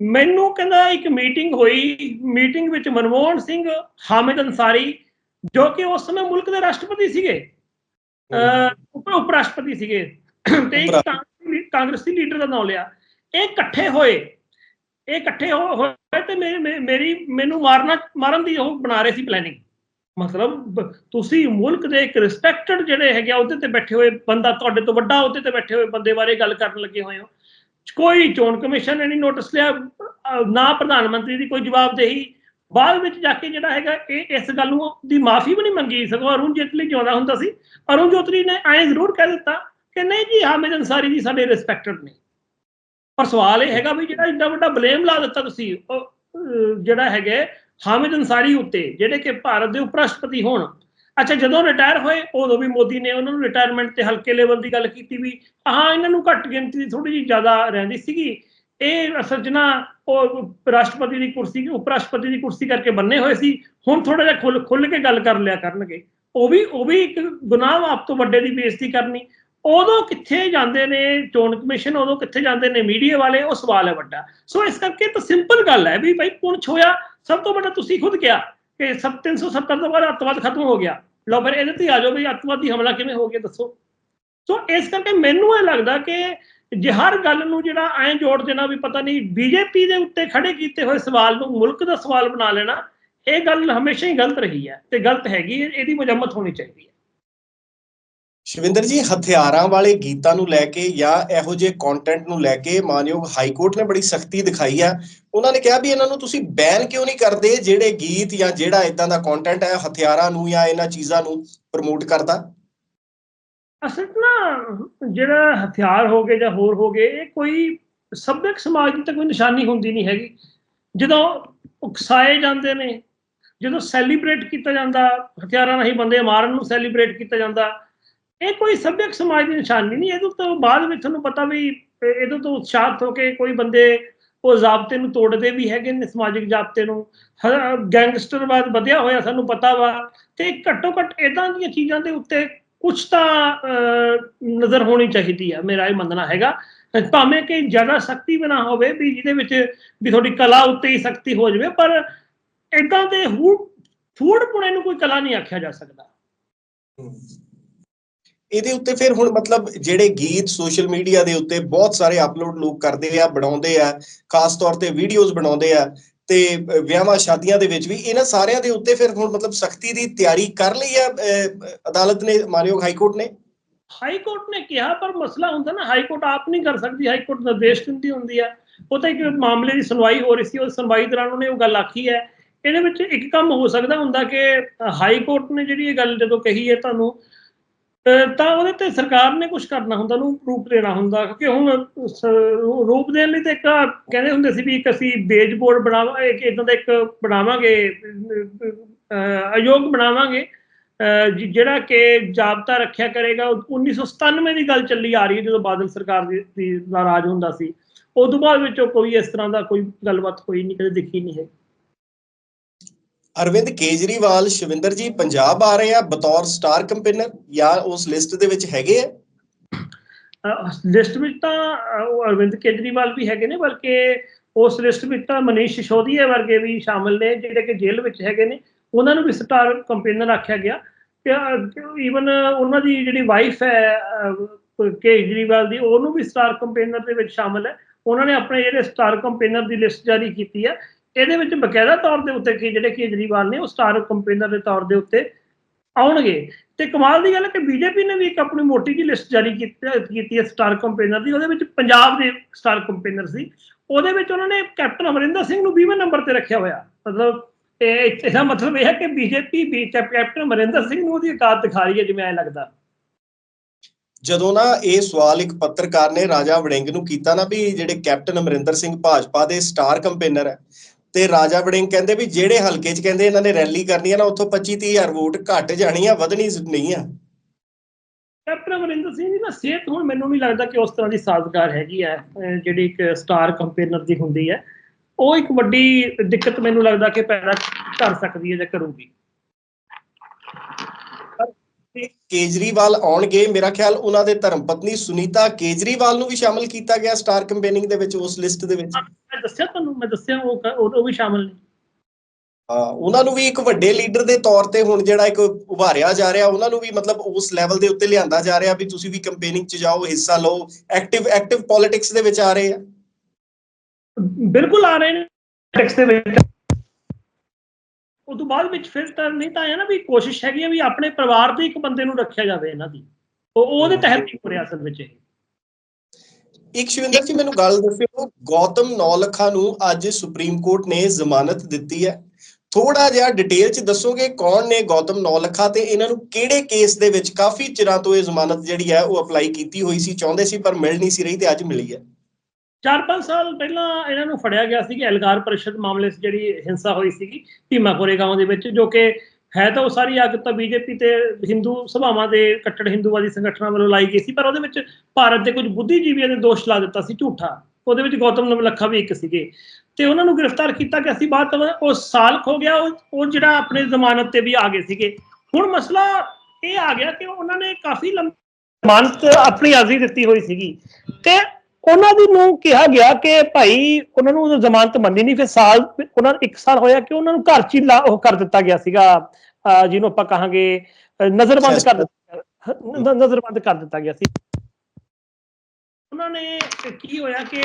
ਮੈਨੂੰ ਕਹਿੰਦਾ ਇੱਕ ਮੀਟਿੰਗ ਹੋਈ ਮੀਟਿੰਗ ਵਿੱਚ ਮਨਮੋਹਨ ਸਿੰਘ ਹਾਮਿਦ ਅਨਸਾਰੀ ਜੋ ਕਿ ਉਸ ਸਮੇਂ ਮੁਲਕ ਦੇ ਰਾਸ਼ਟਰਪਤੀ ਸੀਗੇ। ਉਪ ਰਾਸ਼ਟਰਪਤੀ ਸੀਗੇ। ਤੇ ਇੱਕ ਕਾਂਗਰਸੀ ਲੀਡਰ ਦਾ ਨਾਮ ਲਿਆ। ਇਹ ਇਕੱਠੇ ਹੋਏ। ਇਹ ਇਕੱਠੇ ਹੋਏ ਤੇ ਮੇਰੀ ਮੈਨੂੰ ਮਾਰਨਾ ਮਾਰਨ ਦੀ ਉਹ ਬਣਾ ਰਹੇ ਸੀ ਪਲੈਨਿੰਗ ਮਤਲਬ ਤੁਸੀਂ ਮੁਲਕ ਦੇ ਇੱਕ ਰਿਸਪੈਕਟਡ ਜਿਹੜੇ ਹੈਗੇ ਆ, ਉਹਦੇ ਤੇ ਬੈਠੇ ਹੋਏ ਬੰਦਾ ਤੁਹਾਡੇ ਤੋਂ ਵੱਡਾ, ਉਹਦੇ ਤੇ ਬੈਠੇ ਹੋਏ ਬੰਦੇ ਬਾਰੇ ਗੱਲ ਕਰਨ ਲੱਗੇ ਹੋਏ ਹੋ। ਕੋਈ ਚੋਣ ਕਮਿਸ਼ਨ ਨੇ ਨਹੀਂ ਨੋਟਿਸ ਲਿਆ। ਨਾ ਪ੍ਰਧਾਨ ਮੰਤਰੀ ਦੀ ਕੋਈ ਜਵਾਬਦੇਹੀ। ਬਾਅਦ ਵਿੱਚ ਜਾ ਕੇ ਜਿਹੜਾ ਹੈਗਾ, ਇਹ ਇਸ ਗੱਲ ਨੂੰ ਦੀ ਮਾਫੀ ਵੀ ਨਹੀਂ ਮੰਗੀ। ਸਗੋਂ ਅਰੁਣ ਜੇਤਲੀ ਜਿਉਂਦਾ ਹੁੰਦਾ ਸੀ। ਅਰੁਣ ਜੋਤਲੀ ਨੇ ਐਂ ਜ਼ਰੂਰ ਕਹਿ ਦਿੱਤਾ ਕਿ ਨਹੀਂ ਜੀ ਹਾਮਿਦ ਅਨਸਾਰੀ ਜੀ ਸਾਡੇ ਰਿਸਪੈਕਟਡ ਨੇ। ਪਰ ਸਵਾਲ ਇਹ ਹੈਗਾ ਵੀ ਜਿਹੜਾ ਇੰਨਾ ਵੱਡਾ ਬਲੇਮ ਲਾ ਦਿੱਤਾ ਤੁਸੀਂ ਉਹ, ਜਿਹੜਾ ਹੈਗਾ ਹਾਮਿਦ ਅਨਸਾਰੀ ਉੱਤੇ ਜਿਹੜੇ ਕਿ ਭਾਰਤ ਦੇ ਉਪ ਰਾਸ਼ਟਰਪਤੀ ਹੋਣ। ਅੱਛਾ ਜਦੋਂ ਰਿਟਾਇਰ ਹੋਏ ਉਦੋਂ ਵੀ ਮੋਦੀ ਨੇ ਉਹਨਾਂ ਨੂੰ ਰਿਟਾਇਰਮੈਂਟ ਤੇ ਹਲਕੇ ਲੈਵਲ ਦੀ ਗੱਲ ਕੀਤੀ ਵੀ ਹਾਂ ਇਹਨਾਂ ਨੂੰ ਘੱਟ ਗਿਣਤੀ ਦੀ ਥੋੜੀ ਜਿਹੀ ਜ਼ਿਆਦਾ ਰਹਿੰਦੀ ਸੀਗੀ। ਇਹ ਅਸਲ 'ਚ ਨਾ ਉਹ ਰਾਸ਼ਟਰਪਤੀ ਦੀ ਕੁਰਸੀ ਉਪ ਰਾਸ਼ਟਰਪਤੀ ਦੀ ਕੁਰਸੀ ਕਰਕੇ ਬੰਨੇ ਹੋਏ ਸੀ। ਹੁਣ ਥੋੜਾ ਜਿਹਾ ਖੁੱਲ ਖੁੱਲ ਕੇ ਗੱਲ ਕਰ ਲਿਆ ਕਰਨਗੇ। ਉਹ ਵੀ ਉਹ ਵੀ ਇੱਕ ਗੁਨਾਹ ਆਪ ਤੋਂ ਵੱਡੇ ਦੀ ਬੇਇੱਜ਼ਤੀ ਕਰਨੀ। ਉਦੋਂ ਕਿੱਥੇ ਜਾਂਦੇ ਨੇ, ਚੋਣ ਕਮਿਸ਼ਨ ਉਦੋਂ ਕਿੱਥੇ ਜਾਂਦੇ ਨੇ, ਮੀਡੀਆ ਵਾਲੇ, ਉਹ ਸਵਾਲ ਹੈ ਵੱਡਾ। ਸੋ ਇਸ ਕਰਕੇ ਤਾਂ ਸਿੰਪਲ ਗੱਲ ਹੈ ਵੀ ਭਾਈ ਪੁੰਛ ਹੋਇਆ ਸਭ ਤੋਂ ਵੱਡਾ ਤੁਸੀਂ ਖੁਦ ਕਿਹਾ ਕਿ ਸਭ 370 ਤੋਂ ਬਾਅਦ ਅੱਤਵਾਦ ਖਤਮ ਹੋ ਗਿਆ। ਲਓ ਫਿਰ ਇਹਦੇ ਤੇ ਆ ਜਾਓ ਵੀ ਅੱਤਵਾਦੀ ਹਮਲਾ ਕਿਵੇਂ ਹੋ ਗਿਆ, ਦੱਸੋ। ਸੋ ਇਸ ਕਰਕੇ ਮੈਨੂੰ ਇਹ ਲੱਗਦਾ ਕਿ ਜੇ ਹਰ ਗੱਲ ਨੂੰ ਜਿਹੜਾ ਐਂ ਜੋੜ ਦੇਣਾ ਵੀ ਪਤਾ ਨਹੀਂ ਬੀਜੇਪੀ ਦੇ ਉੱਤੇ ਖੜੇ ਕੀਤੇ ਹੋਏ ਸਵਾਲ ਨੂੰ ਮੁਲਕ ਦਾ ਸਵਾਲ ਬਣਾ ਲੈਣਾ, ਇਹ ਗੱਲ ਹਮੇਸ਼ਾ ਹੀ ਗਲਤ ਰਹੀ ਹੈ ਤੇ ਗਲਤ ਹੈਗੀ ਇਹਦੀ ਮੁਜੰਮਤ ਹੋਣੀ ਚਾਹੀਦੀ ਹੈ। ਸ਼ਿਵਿੰਦਰ ਜੀ, ਹਥਿਆਰਾਂ ਵਾਲੇ ਗੀਤਾਂ ਨੂੰ ਲੈ ਕੇ ਜਾਂ ਇਹੋ ਜਿਹੇ ਕੰਟੈਂਟ ਨੂੰ ਲੈ ਕੇ ਮਾਨਯੋਗ ਹਾਈ ਕੋਰਟ ਨੇ ਬੜੀ ਸਖਤੀ ਦਿਖਾਈ ਆ। ਉਹਨਾਂ ਨੇ ਕਿਹਾ ਵੀ ਇਹਨਾਂ ਨੂੰ ਤੁਸੀਂ ਬੈਨ ਕਿਉਂ ਨਹੀਂ ਕਰਦੇ? ਜਿਹੜੇ ਗੀਤ ਜਾਂ ਜਿਹੜਾ ਇਦਾਂ ਦਾ ਕੰਟੈਂਟ ਹੈ ਹਥਿਆਰਾਂ ਨੂੰ ਜਾਂ ਇਹਨਾਂ ਚੀਜ਼ਾਂ ਨੂੰ ਪ੍ਰਮੋਟ ਕਰਦਾ? ਅਸਲ ਨਾ ਜਿਹੜਾ ਹਥਿਆਰ ਹੋ ਗਏ ਜਾਂ ਹੋਰ ਹੋ ਗਏ, ਇਹ ਕੋਈ ਸੱਭਿਅਕ ਸਮਾਜ ਦੀ ਤਾਂ ਕੋਈ ਨਿਸ਼ਾਨੀ ਹੁੰਦੀ ਨਹੀਂ ਹੈਗੀ। ਜਦੋਂ ਉਕਸਾਏ ਜਾਂਦੇ ਨੇ, ਜਦੋਂ ਸੈਲੀਬ੍ਰੇਟ ਕੀਤਾ ਜਾਂਦਾ, ਹਥਿਆਰਾਂ ਨਾਲ ਹੀ ਬੰਦੇ ਮਾਰਨ ਨੂੰ ਸੈਲੀਬ੍ਰੇਟ ਕੀਤਾ ਜਾਂਦਾ ਇਹ ਕੋਈ ਸੱਭਿਅਕ ਸਮਾਜ ਦੀ ਨਿਸ਼ਾਨੀ ਨਹੀਂ ਇਹਦੇ ਤੋਂ ਬਾਅਦ ਵਿੱਚ ਤੁਹਾਨੂੰ ਪਤਾ ਵੀ ਇਹ- ਇਹਦੇ ਤੋਂ ਉਤਸ਼ਾਹਤ ਹੋ ਕੇ ਕੋਈ ਬੰਦੇ ਉਹ ਜ਼ਾਬਤੇ ਨੂੰ ਤੋੜਦੇ ਵੀ ਹੈਗੇ ਨੇ ਸਮਾਜਿਕ ਜ਼ਾਬਤੇ ਨੂੰ। ਗੈਂਗਸਟਰਵਾਦ ਵਧਿਆ ਹੋਇਆ ਸਾਨੂੰ ਪਤਾ ਵਾ ਤੇ ਘੱਟੋ ਘੱਟ ਇਦਾਂ ਦੀਆਂ ਚੀਜ਼ਾਂ ਦੇ ਉੱਤੇ ਕੁਝ ਤਾਂ ਅਹ, ਨਜ਼ਰ ਹੋਣੀ ਚਾਹੀਦੀ ਆ ਮੇਰਾ ਇਹ ਮੰਨਣਾ ਹੈਗਾ। ਭਾਵੇਂ ਕਿ ਜ਼ਿਆਦਾ ਸਖਤੀ ਬਣਾ ਹੋਵੇ ਵੀ ਜਿਹਦੇ ਵਿੱਚ ਵੀ ਤੁਹਾਡੀ ਕਲਾ ਉੱਤੇ ਹੀ ਸਖਤੀ ਹੋ ਜਾਵੇ ਪਰ ਇਦਾਂ ਦੇ ਹੂ ਫੂੜ ਪੁਣੇ ਨੂੰ ਕੋਈ ਕਲਾ ਨਹੀਂ ਆਖਿਆ ਜਾ ਸਕਦਾ। ਇਹਦੇ ਉੱਤੇ ਫਿਰ ਹੁਣ ਮਤਲਬ ਜਿਹੜੇ ਗੀਤ ਸੋਸ਼ਲ ਮੀਡੀਆ ਦੇ ਉੱਤੇ ਬਹੁਤ ਸਾਰੇ ਅਪਲੋਡ ਲੋਕ ਕਰਦੇ ਆ, ਬਣਾਉਂਦੇ ਆ, ਖਾਸ ਤੌਰ ਤੇ ਵੀਡੀਓਜ਼ ਬਣਾਉਂਦੇ ਆ ਤੇ ਵਿਆਹਾਂ ਸ਼ਾਦੀਆਂ ਦੇ ਵਿੱਚ ਵੀ ਇਹਨਾਂ ਸਾਰਿਆਂ ਦੇ ਉੱਤੇ ਫਿਰ ਹੁਣ ਮਤਲਬ ਸਖਤੀ ਦੀ ਤਿਆਰੀ ਕਰ ਲਈ ਆ ਅਦਾਲਤ ਨੇ, ਮਾਨਯੋਗ ਹਾਈ ਕੋਰਟ ਨੇ? ਹਾਈ ਕੋਰਟ ਨੇ ਕਿਹਾ, ਪਰ ਮਸਲਾ ਹੁੰਦਾ ਨਾ, ਹਾਈ ਕੋਰਟ ਆਪ ਨਹੀਂ ਕਰ ਸਕਦੀ, ਹਾਈ ਕੋਰਟ ਨਿਰਦੇਸ਼ ਦਿੰਦੀ ਹੁੰਦੀ ਆ। ਉਹ ਤਾਂ ਇੱਕ ਮਾਮਲੇ ਦੀ ਸੁਣਵਾਈ ਹੋ ਰਹੀ ਸੀ, ਉਹ ਸੁਣਵਾਈ ਦੌਰਾਨ ਉਹਨੇ ਉਹ ਗੱਲ ਆਖੀ ਹੈ। ਇਹਦੇ ਵਿੱਚ ਇੱਕ ਕੰਮ ਹੋ ਸਕਦਾ ਹੁੰਦਾ ਕਿ ਹਾਈ ਕੋਰਟ ਨੇ ਜਿਹੜੀ ਇਹ ਗੱਲ ਜਦੋਂ ਕਹੀ ਹੈ ਤੁਹਾਨੂੰ ਤਾਂ ਉਹਦੇ ਤੇ ਸਰਕਾਰ ਨੇ ਕੁਝ ਕਰਨਾ ਹੁੰਦਾ ਉਹਨੂੰ ਰੂਪ ਦੇਣਾ ਹੁੰਦਾ ਕਿਉਂਕਿ ਹੁਣ ਰੂਪ ਦੇਣ ਲਈ ਤਾਂ ਇੱਕ ਕਹਿੰਦੇ ਹੁੰਦੇ ਸੀ ਵੀ ਇੱਕ ਅਸੀਂ ਬੇਜ ਬੋਰਡ ਬਣਾਵਾਂਗੇ ਇੱਕ ਇਦਾਂ ਦਾ ਇੱਕ ਬਣਾਵਾਂਗੇ ਅਹ, ਆਯੋਗ ਬਣਾਵਾਂਗੇ ਅਹ, ਜਿ- ਜਿਹੜਾ ਕਿ ਜਾਬਤਾ ਰੱਖਿਆ ਕਰੇਗਾ ਉਹ 1997 ਦੀ ਗੱਲ ਚੱਲੀ ਆ ਰਹੀ ਹੈ ਜਦੋਂ ਬਾਦਲ ਸਰਕਾਰ ਦੀ ਦੀ- ਦਾ ਰਾਜ ਹੁੰਦਾ ਸੀ। ਉਦੋਂ ਬਾਅਦ ਵਿੱਚੋਂ ਕੋਈ ਇਸ ਤਰ੍ਹਾਂ ਦਾ ਕੋਈ ਗੱਲਬਾਤ ਹੋਈ ਨਹੀਂ ਕਦੇ ਦਿਖੀ ਨਹੀਂ ਹੈ ਅਰਵਿੰਦ ਕੇਜਰੀਵਾਲ, ਸ਼ਿਵਿੰਦਰ ਜੀ, ਪੰਜਾਬ ਆ ਰਹੇ ਆ, ਬਤੌਰ ਸਟਾਰ ਕੰਪੇਨਰ, ਜਾਂ ਉਸ ਲਿਸਟ ਦੇ ਵਿੱਚ ਹੈਗੇ ਆ? ਲਿਸਟ ਵਿੱਚ ਤਾਂ ਅਰਵਿੰਦ ਕੇਜਰੀਵਾਲ ਵੀ ਹੈਗੇ ਨੇ, ਬਲਕਿ ਉਸ ਲਿਸਟ ਵਿੱਚ ਤਾਂ ਮਨੀਸ਼ ਸਿਸੋਦੀਆ ਵਰਗੇ ਵੀ ਸ਼ਾਮਲ ਨੇ, ਜਿਹੜੇ ਕਿ ਜੇਲ੍ਹ ਵਿੱਚ ਹੈਗੇ ਨੇ, ਉਹਨਾਂ ਨੂੰ ਵੀ ਸਟਾਰ ਕੰਪੇਨਰ ਆਖਿਆ ਗਿਆ। ਈਵਨ ਉਹਨਾਂ ਦੀ ਜਿਹੜੀ ਵਾਈਫ ਹੈ ਕੇਜਰੀਵਾਲ ਦੀ, ਉਹਨੂੰ ਵੀ ਸਟਾਰ ਕੰਪੇਨਰ ਦੇ ਵਿੱਚ ਸ਼ਾਮਲ ਹੈ। ਉਹਨਾਂ ਨੇ ਆਪਣੇ ਜਿਹੜੇ ਸਟਾਰ ਕੰਪੇਨਰ ਦੀ ਲਿਸਟ ਜਾਰੀ ਕੀਤੀ ਹੈ। ਇਹਦੇ ਵਿੱਚ ਬਕਾਇਦਾ ਤੌਰ ਦੇ ਉੱਤੇ ਕਿ, ਜਿਹੜੇ ਕੇਜਰੀਵਾਲ ਨੇ ਉਹ ਸਟਾਰ ਕੰਪੇਨਰ ਦੇ ਤੌਰ ਦੇ ਉੱਤੇ ਆਉਣਗੇ। ਤੇ ਕਮਾਲ ਦੀ ਗੱਲ ਹੈ ਕਿ ਬੀਜੇਪੀ ਨੇ ਵੀ ਇੱਕ ਆਪਣੀ ਮੋਟੀ ਜਿਹੀ ਲਿਸਟ ਜਾਰੀ ਕੀਤੀ ਹੈ ਸਟਾਰ ਕੰਪੇਨਰ ਦੀ। ਉਹਦੇ ਵਿੱਚ ਪੰਜਾਬ ਦੇ ਸਟਾਰ ਕੰਪੇਨਰ ਸੀ। ਉਹਦੇ ਵਿੱਚ ਉਹਨਾਂ ਨੇ ਕੈਪਟਨ ਅਮਰਿੰਦਰ ਸਿੰਘ ਨੂੰ 20ਵੇਂ ਨੰਬਰ ਤੇ ਰੱਖਿਆ ਹੋਇਆ। ਮਤਲਬ ਇਹ, ਇਹਦਾ ਮਤਲਬ ਇਹ ਹੈ ਕਿ ਬੀਜੇਪੀ ਵੀ ਕੈਪਟਨ ਅਮਰਿੰਦਰ ਸਿੰਘ ਨੂੰ ਉਹਦੀ ਔਕਾਤ ਦਿਖਾ ਰਹੀ ਹੈ, ਜਿਵੇਂ ਐ ਲੱਗਦਾ। ਜਦੋਂ ਨਾ ਇਹ ਸਵਾਲ ਇੱਕ ਪੱਤਰਕਾਰ ਨੇ ਰਾਜਾ ਵੜਿੰਗ ਨੂੰ ਕੀਤਾ ਨਾ ਵੀ ਜਿਹੜੇ ਕੈਪਟਨ ਅਮਰਿੰਦਰ ਸਿੰਘ ਭਾਜਪਾ ਦੇ ਸਟਾਰ ਕੰਪੇਨਰ ਹੈ ਤੇ ਰਾਜਾ ਵੜਿੰਗ ਕਹਿੰਦੇ ਵੀ ਜਿਹੜੇ ਹਲਕੇ 'ਚ ਕਹਿੰਦੇ ਇਹਨਾਂ ਨੇ ਰੈਲੀ ਕਰਨੀ ਹੈ ਨਾ, ਉੱਥੋਂ 25 30000 ਵੋਟ ਘਟ ਜਾਣੀ ਆ, ਵਧਣੀ ਨਹੀਂ ਆ। ਕੈਪਟਨ ਅਮਰਿੰਦਰ ਸਿੰਘ ਦੀ ਨਾ ਸਿਹਤ ਹੁਣ ਮੈਨੂੰ ਨਹੀਂ ਲੱਗਦਾ ਕਿ ਉਸ ਤਰ੍ਹਾਂ ਦੀ ਸਾਜ਼ਗਾਰ ਹੈਗੀ ਹੈ ਜਿਹੜੀ ਇੱਕ ਸਟਾਰ ਕੰਪੇਨਰ ਦੀ ਹੁੰਦੀ ਹੈ ਉਹ ਇੱਕ ਵੱਡੀ ਦਿੱਕਤ ਮੈਨੂੰ ਲੱਗਦਾ ਕਿ ਪੈਦਾ ਕਰ ਸਕਦੀ ਹੈ ਜਾਂ ਕਰੂਗੀ। ਕੇਜਰੀਵਾਲ ਆਉਣਗੇ ਮੇਰਾ ਖਿਆਲ ਉਹਨਾਂ ਦੇ ਧਰਮ ਪਤਨੀ ਸੁਨੀਤਾ ਕੇਜਰੀਵਾਲ ਨੂੰ ਵੀ ਸ਼ਾਮਲ ਕੀਤਾ ਗਿਆ ਸਟਾਰ ਕੰਪੇਨਿੰਗ ਦੇ ਵਿੱਚ ਉਸ ਲਿਸਟ ਦੇ ਵਿੱਚ। ਮੈਂ ਦੱਸਿਆ ਤੁਹਾਨੂੰ ਮੈਂ ਦੱਸਿਆ ਉਹ ਉਹ ਵੀ ਸ਼ਾਮਲ ਨੇ। ਹਾਂ ਉਹਨਾਂ ਨੂੰ ਵੀ ਇੱਕ ਵੱਡੇ ਲੀਡਰ ਦੇ ਤੌਰ ਤੇ ਹੁਣ ਜਿਹੜਾ ਇੱਕ ਉਭਾਰਿਆ ਜਾ ਰਿਹਾ ਉਹਨਾਂ ਨੂੰ ਵੀ ਮਤਲਬ ਉਸ ਲੈਵਲ ਦੇ ਉੱਤੇ ਲਿਆਂਦਾ ਜਾ ਰਿਹਾ ਵੀ ਤੁਸੀਂ ਵੀ ਕੰਪੇਨਿੰਗ 'ਚ ਜਾਓ ਹਿੱਸਾ ਲਓ ਐਕਟਿਵ ਐਕਟਿਵ ਪੋਲਿਟਿਕਸ ਦੇ ਵਿੱਚ ਆ ਰਹੇ ਆ। ਬਿਲਕੁਲ ਆ ਰਹੇ ਨੇ ਟੈਕਸ ਦੇ ਵਿੱਚ। ਉਹ ਤੋਂ ਬਾਅਦ ਵਿੱਚ ਫਿਰ ਤਾਂ ਨਹੀਂ ਤਾਂ ਆਇਆ ਨਾ ਵੀ ਕੋਸ਼ਿਸ਼ ਹੈਗੀ ਹੈ ਵੀ ਆਪਣੇ ਪਰਿਵਾਰ ਦੇ ਇੱਕ ਬੰਦੇ ਨੂੰ ਰੱਖਿਆ ਜਾਵੇ ਇਹਨਾਂ ਦੀ। ਉਹ ਉਹਦੇ ਤਹਿਤ ਹੀ ਹੋ ਰਿਹਾ ਅਸਲ ਵਿੱਚ ਇਹ। ਇੱਕ ਸ਼ਿਵਿੰਦਰ ਜੀ, ਮੈਨੂੰ ਗੱਲ ਦੱਸਿਓ, ਗੌਤਮ ਨੌਲਖਾ ਨੂੰ ਅੱਜ ਸੁਪਰੀਮ ਕੋਰਟ ਨੇ ਜ਼ਮਾਨਤ ਦਿੱਤੀ ਹੈ। ਥੋੜਾ ਜਿਹਾ ਡਿਟੇਲ ਚ ਦੱਸੋਗੇ ਕੌਣ ਨੇ ਗੌਤਮ ਨੌਲਖਾ ਤੇ ਇਹਨਾਂ ਨੂੰ ਕਿਹੜੇ ਕੇਸ ਦੇ ਵਿੱਚ ਕਾਫੀ ਚਿਰਾਂ ਤੋਂ ਇਹ ਜ਼ਮਾਨਤ ਜਿਹੜੀ ਹੈ ਉਹ ਅਪਲਾਈ ਕੀਤੀ ਹੋਈ ਸੀ, ਚਾਹੁੰਦੇ ਸੀ ਪਰ ਮਿਲ ਨਹੀਂ ਸੀ ਰਹੀ ਤੇ ਅੱਜ ਮਿਲੀ ਹੈ। 4-5 ਸਾਲ ਪਹਿਲਾਂ ਇਹਨਾਂ ਨੂੰ ਫੜਿਆ ਗਿਆ ਸੀ ਕਿ ਐਲਗਾਰ ਪਰਿਸ਼ਦ ਮਾਮਲੇ 'ਚ ਜਿਹੜੀ ਹਿੰਸਾ ਹੋਈ ਸੀਗੀ ਭੀਮਾਪੁਰੇ ਗਾਉਂ ਦੇ ਵਿੱਚ, ਜੋ ਕਿ ਹੈ ਤਾਂ ਉਹ ਸਾਰੀ ਅੱਗ ਤਾਂ ਬੀਜੇਪੀ ਤੇ ਹਿੰਦੂ ਸਭਾਵਾਂ ਦੇ ਕੱਟੜ ਹਿੰਦੂਵਾਦੀ ਸੰਗਠਨਾਂ ਵੱਲੋਂ ਲਾਈ ਗਈ ਸੀ, ਪਰ ਉਹਦੇ ਵਿੱਚ ਭਾਰਤ ਦੇ ਕੁਝ ਬੁੱਧੀਜੀਵੀਆਂ ਨੇ ਦੋਸ਼ ਲਾ ਦਿੱਤਾ ਸੀ ਝੂਠਾ। ਉਹਦੇ ਵਿੱਚ ਗੌਤਮ ਨਵਲੱਖਾ ਵੀ ਇੱਕ ਸੀਗੇ। ਤੇ ਉਹਨਾਂ ਨੂੰ ਗ੍ਰਿਫਤਾਰ ਕੀਤਾ ਗਿਆ ਸੀ ਬਾਅਦ ਤੋਂ ਉਹ ਸਾਲ ਖੋ ਗਿਆ, ਉਹ ਉਹ ਜਿਹੜਾ ਆਪਣੇ ਜ਼ਮਾਨਤ ਤੇ ਵੀ ਆ ਗਏ ਸੀਗੇ। ਹੁਣ ਮਸਲਾ ਇਹ ਆ ਗਿਆ ਕਿ ਉਹਨਾਂ ਨੇ ਕਾਫੀ ਲੰਬੀ ਜ਼ਮਾਨਤ ਆਪਣੀ ਅਰਜ਼ੀ ਦਿੱਤੀ ਹੋਈ ਸੀਗੀ। ਤੇ ਉਹਨਾਂ ਦੀ ਨੂੰ ਕਿਹਾ ਗਿਆ ਕਿ ਭਾਈ ਉਹਨਾਂ ਨੂੰ ਜ਼ਮਾਨਤ ਮੰਨੀ ਨਹੀਂ ਫਿਰ ਸਾਲ ਉਹਨਾਂ ਨੂੰ ਇੱਕ ਸਾਲ ਹੋਇਆ ਕਿ ਉਹਨਾਂ ਨੂੰ ਘਰ ਚ ਹੀ ਲਾ- ਉਹ ਕਰ ਦਿੱਤਾ ਗਿਆ ਸੀਗਾ ਜਿਹਨੂੰ ਆਪਾਂ ਕਹਾਂਗੇ ਨਜ਼ਰਬੰਦ ਕਰ ਦਿੱਤਾ ਨਜ਼ਰਬੰਦ ਕਰ ਦਿੱਤਾ ਗਿਆ ਸੀ। ਉਹਨਾਂ ਨੇ ਕੀ ਹੋਇਆ ਕਿ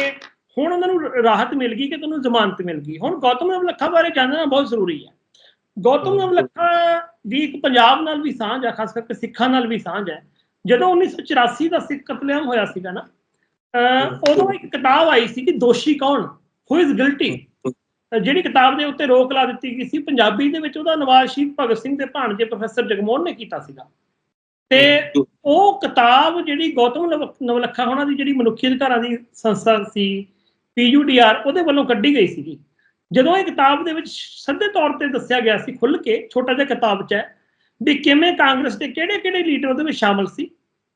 ਹੁਣ ਉਹਨਾਂ ਨੂੰ ਰਾਹਤ ਮਿਲ ਗਈ ਕਿ ਤੁਹਾਨੂੰ ਜ਼ਮਾਨਤ ਮਿਲ ਗਈ। ਹੁਣ ਗੌਤਮ ਨਵਲੱਖਾ ਬਾਰੇ ਜਾਣਨਾ ਬਹੁਤ ਜ਼ਰੂਰੀ ਹੈ। ਗੌਤਮ ਨਵਲੱਖਾ ਦੀ ਇੱਕ ਪੰਜਾਬ ਨਾਲ ਵੀ ਸਾਂਝ ਹੈ ਖਾਸ ਕਰਕੇ ਸਿੱਖਾਂ ਨਾਲ ਵੀ ਸਾਂਝ ਹੈ। ਜਦੋਂ 1984 ਦਾ ਸਿੱਖ ਕਤਲੇਆਮ ਹੋਇਆ ਸੀਗਾ ਨਾ ਉਦੋਂ ਇੱਕ ਕਿਤਾਬ ਆਈ ਸੀ ਕਿ ਦੋਸ਼ੀ ਕੌਣ? ਹੂ ਇਜ਼ ਗਿਲਟੀ ਜਿਹੜੀ ਕਿਤਾਬ ਦੇ ਉੱਤੇ ਰੋਕ ਲਾ ਦਿੱਤੀ ਗਈ ਸੀ, ਪੰਜਾਬੀ ਦੇ ਵਿੱਚ ਉਹਦਾ ਨਵਾਜ਼ ਸ਼ਹੀਦ ਭਗਤ ਸਿੰਘ ਦੇ ਭਾਣਜੇ ਪ੍ਰੋਫੈਸਰ ਜਗਮੋਹਨ ਨੇ ਕੀਤਾ ਸੀਗਾ। ਤੇ ਉਹ ਕਿਤਾਬ ਜਿਹੜੀ ਗੌਤਮ ਨਵ- ਨਵਲੱਖਾ ਹੋਣਾ ਦੀ ਜਿਹੜੀ ਮਨੁੱਖੀ ਅਧਿਕਾਰਾਂ ਦੀ ਸੰਸਥਾ ਸੀ ਪੀਯੂਡੀਆਰ ਉਹਦੇ ਵੱਲੋਂ ਕੱਢੀ ਗਈ ਸੀਗੀ। ਜਦੋਂ ਇਹ ਕਿਤਾਬ ਦੇ ਵਿੱਚ ਸਿੱਧੇ ਤੌਰ ਤੇ ਦੱਸਿਆ ਗਿਆ ਸੀ ਖੁੱਲ ਕੇ, ਛੋਟਾ ਜਿਹਾ ਕਿਤਾਬ 'ਚ ਹੈ, ਵੀ ਕਿਵੇਂ ਕਾਂਗਰਸ ਦੇ ਕਿਹੜੇ-ਕਿਹੜੇ ਲੀਡਰ ਉਹਦੇ ਵਿੱਚ ਸ਼ਾਮਲ ਸੀ,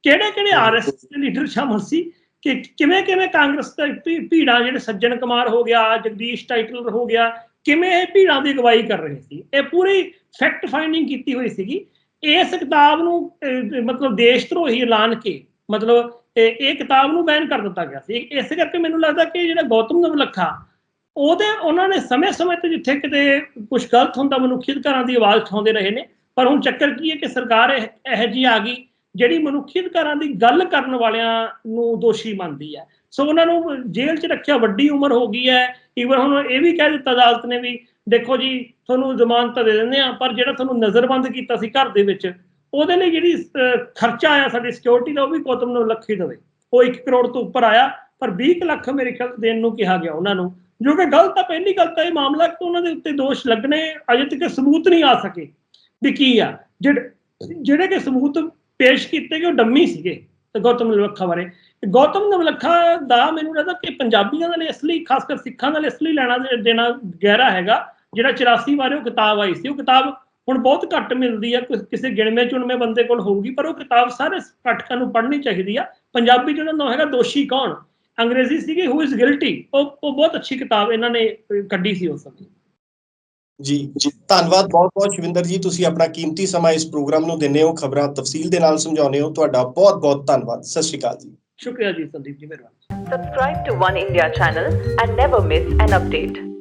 ਕਿਹੜੇ-ਕਿਹੜੇ ਆਰਐਸਐਸ ਦੇ ਲੀਡਰ ਸ਼ਾਮਲ ਸੀ ਕਿ ਕਿਵੇਂ ਕਿਵੇਂ ਕਾਂਗਰਸ ਦੇ ਭੀ- ਭੀੜਾਂ ਜਿਹੜੇ ਸੱਜਣ ਕੁਮਾਰ ਹੋ ਗਿਆ, ਜਗਦੀਸ਼ ਟਾਈਟਲਰ ਹੋ ਗਿਆ, ਕਿਵੇਂ ਇਹ ਭੀੜਾਂ ਦੀ ਅਗਵਾਈ ਕਰ ਰਹੇ ਸੀ? ਇਹ ਪੂਰੀ ਫੈਕਟ ਫਾਈਂਡਿੰਗ ਕੀਤੀ ਹੋਈ ਸੀਗੀ। ਇਸ ਕਿਤਾਬ ਨੂੰ ਮਤਲਬ ਦੇਸ਼ ਧਰੋਹੀ ਐਲਾਨ ਕੇ, ਮਤਲਬ ਇਹ ਕਿਤਾਬ ਨੂੰ ਬੈਨ ਕਰ ਦਿੱਤਾ ਗਿਆ ਸੀ। ਇਸੇ ਕਰਕੇ ਮੈਨੂੰ ਲੱਗਦਾ ਕਿ ਜਿਹੜਾ ਗੌਤਮ ਨਵਲੱਖਾ, ਉਹਦੇ, ਉਹਨਾਂ ਨੇ ਸਮੇਂ-ਸਮੇਂ ਤੇ ਜਿੱਥੇ ਕਿਤੇ ਕੁਝ ਗਲਤ ਹੁੰਦਾ, ਮਨੁੱਖੀ ਅਧਿਕਾਰਾਂ ਦੀ ਆਵਾਜ਼ ਉਠਾਉਂਦੇ ਰਹੇ ਨੇ। ਪਰ ਹੁਣ ਚੱਕਰ ਕੀ ਹੈ ਕਿ ਸਰਕਾਰ ਇਹ, ਇਹੋ ਜਿਹੀ ਆ ਗਈ ਜਿਹੜੀ ਮਨੁੱਖੀ ਅਧਿਕਾਰਾਂ ਦੀ ਗੱਲ ਕਰਨ ਵਾਲਿਆਂ ਨੂੰ ਦੋਸ਼ੀ ਮੰਨਦੀ ਹੈ। ਸੋ ਉਹਨਾਂ ਨੂੰ ਜੇਲ੍ਹ 'ਚ ਰੱਖਿਆ ਵੱਡੀ ਉਮਰ ਹੋ ਗਈ ਹੈ। ਈਵਨ ਹੁਣ ਇਹ ਵੀ ਕਹਿ ਦਿੱਤਾ ਅਦਾਲਤ ਨੇ ਵੀ, ਦੇਖੋ ਜੀ, ਤੁਹਾਨੂੰ ਜ਼ਮਾਨਤ ਦੇ ਦਿੰਦੇ ਆ ਪਰ ਜਿਹੜਾ ਤੁਹਾਨੂੰ ਨਜ਼ਰਬੰਦ ਕੀਤਾ ਸੀ ਘਰ ਦੇ ਵਿੱਚ, ਉਹਦੇ ਲਈ ਜਿਹੜੀ ਖਰਚਾ ਆਇਆ ਸਾਡੀ ਸਿਕਿਉਰਿਟੀ ਦਾ, ਉਹ ਵੀ ਗੌਤਮ ਨੂੰ ਲੱਖੀ ਦੇਵੇ। ਉਹ 1 ਕਰੋੜ ਤੋਂ ਉੱਪਰ ਆਇਆ, ਪਰ 20 ਕੁ ਲੱਖ ਮੇਰੇ ਖਿਆਲ ਦੇਣ ਨੂੰ ਕਿਹਾ ਗਿਆ ਉਹਨਾਂ ਨੂੰ। ਜੋ ਕਿ ਗਲਤ ਹੈ ਪਹਿਲੀ ਗੱਲ ਤਾਂ ਇਹ ਮਾਮਲਾ ਕਿ ਉਹਨਾਂ ਦੇ ਉੱਤੇ ਦੋਸ਼ ਲੱਗਣੇ ਅਜੇ ਤੱਕ ਸਬੂਤ ਨਹੀਂ ਆ ਸਕੇ। ਵੀ ਕੀ ਆ? ਜਿਹੜੇ ਜਿਹੜੇ ਕਿ ਸਬੂਤ ਪੇਸ਼ ਕੀਤੇ ਗਏ ਉਹ ਡੰਮੀ ਸੀਗੇ ਤੇ ਗੌਤਮ ਨਵਲੱਖਾ ਬਾਰੇ। ਗੌਤਮ ਨਵਲੱਖਾ ਦਾ ਮੈਨੂੰ ਲੱਗਦਾ ਕਿ ਪੰਜਾਬੀਆਂ ਨਾਲ ਇਸ ਲਈ ਖਾਸ ਕਰ ਸਿੱਖਾਂ ਨਾਲ ਇਸ ਲਈ ਲੈਣਾ ਦੇਣਾ ਗਹਿਰਾ ਹੈਗਾ, ਜਿਹੜਾ 84 ਬਾਰੇ ਉਹ ਕਿਤਾਬ ਆਈ ਸੀ। ਉਹ ਕਿਤਾਬ ਹੁਣ ਬਹੁਤ ਘੱਟ ਮਿਲਦੀ ਆ ਕਿਸੇ ਗਿਣਵੇਂ ਚੁਣਵੇਂ ਬੰਦੇ ਕੋਲ ਹੋਊਗੀ, ਪਰ ਉਹ ਕਿਤਾਬ ਸਾਰੇ ਪਾਠਕਾਂ ਨੂੰ ਪੜ੍ਹਨੀ ਚਾਹੀਦੀ ਆ। ਪੰਜਾਬੀ ਜਿਹੜਾ ਨਾਮ ਹੈਗਾ ਦੋਸ਼ੀ ਕੌਣ? ਅੰਗਰੇਜ਼ੀ ਸੀਗੀ ਹੂ ਇਜ਼ ਗਿਲਟੀ ਉਹ ਉਹ ਬਹੁਤ ਅੱਛੀ ਕਿਤਾਬ ਇਹਨਾਂ ਨੇ ਕੱਢੀ ਸੀ ਉਸ ਸਮੇਂ। ਜੀ ਜੀ। ਧੰਨਵਾਦ ਬਹੁਤ ਬਹੁਤ ਸ਼ਿਵਿੰਦਰ ਜੀ ਤੁਸੀਂ ਆਪਣਾ ਕੀਮਤੀ ਸਮਾਂ ਇਸ ਪ੍ਰੋਗਰਾਮ ਨੂੰ ਦਿੰਦੇ ਹੋ ਖਬਰਾਂ ਤਫਸੀਲ ਦੇ ਨਾਲ ਸਮਝਾਉਂਦੇ ਹੋ। ਤੁਹਾਡਾ ਬਹੁਤ ਬਹੁਤ ਧੰਨਵਾਦ। ਸਤਿ ਸ਼੍ਰੀ ਅਕਾਲ ਜੀ। ਸ਼ੁਕਰੀਆ ਜੀ ਸੰਦੀਪ ਜੀ ਮਿਹਰਬਾਨੀ। Subscribe to One India channel and never miss an update.